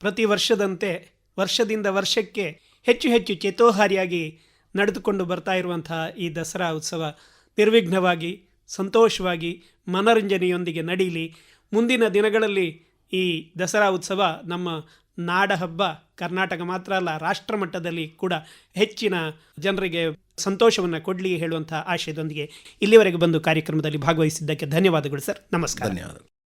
A: ಪ್ರತಿ ವರ್ಷದಂತೆ ವರ್ಷದಿಂದ ವರ್ಷಕ್ಕೆ ಹೆಚ್ಚು ಹೆಚ್ಚು ಚೇತೋಹಾರಿಯಾಗಿ ನಡೆದುಕೊಂಡು ಬರ್ತಾ ಇರುವಂತಹ ಈ ದಸರಾ ಉತ್ಸವ ನಿರ್ವಿಘ್ನವಾಗಿ, ಸಂತೋಷವಾಗಿ, ಮನರಂಜನೆಯೊಂದಿಗೆ ನಡೀಲಿ ಮುಂದಿನ ದಿನಗಳಲ್ಲಿ ಈ ದಸರಾ ಉತ್ಸವ ನಮ್ಮ ನಾಡ ಹಬ್ಬ ಕರ್ನಾಟಕ ಮಾತ್ರ ಅಲ್ಲ ರಾಷ್ಟ್ರ ಮಟ್ಟದಲ್ಲಿ ಕೂಡ ಹೆಚ್ಚಿನ ಜನರಿಗೆ ಸಂತೋಷವನ್ನು ಕೊಡಲಿ ಹೇಳುವಂಥ ಆಶಯದೊಂದಿಗೆ ಇಲ್ಲಿವರೆಗೆ ಬಂದು ಕಾರ್ಯಕ್ರಮದಲ್ಲಿ ಭಾಗವಹಿಸಿದ್ದಕ್ಕೆ ಧನ್ಯವಾದಗಳು ಸರ್. ನಮಸ್ಕಾರ.
B: ಧನ್ಯವಾದಗಳು.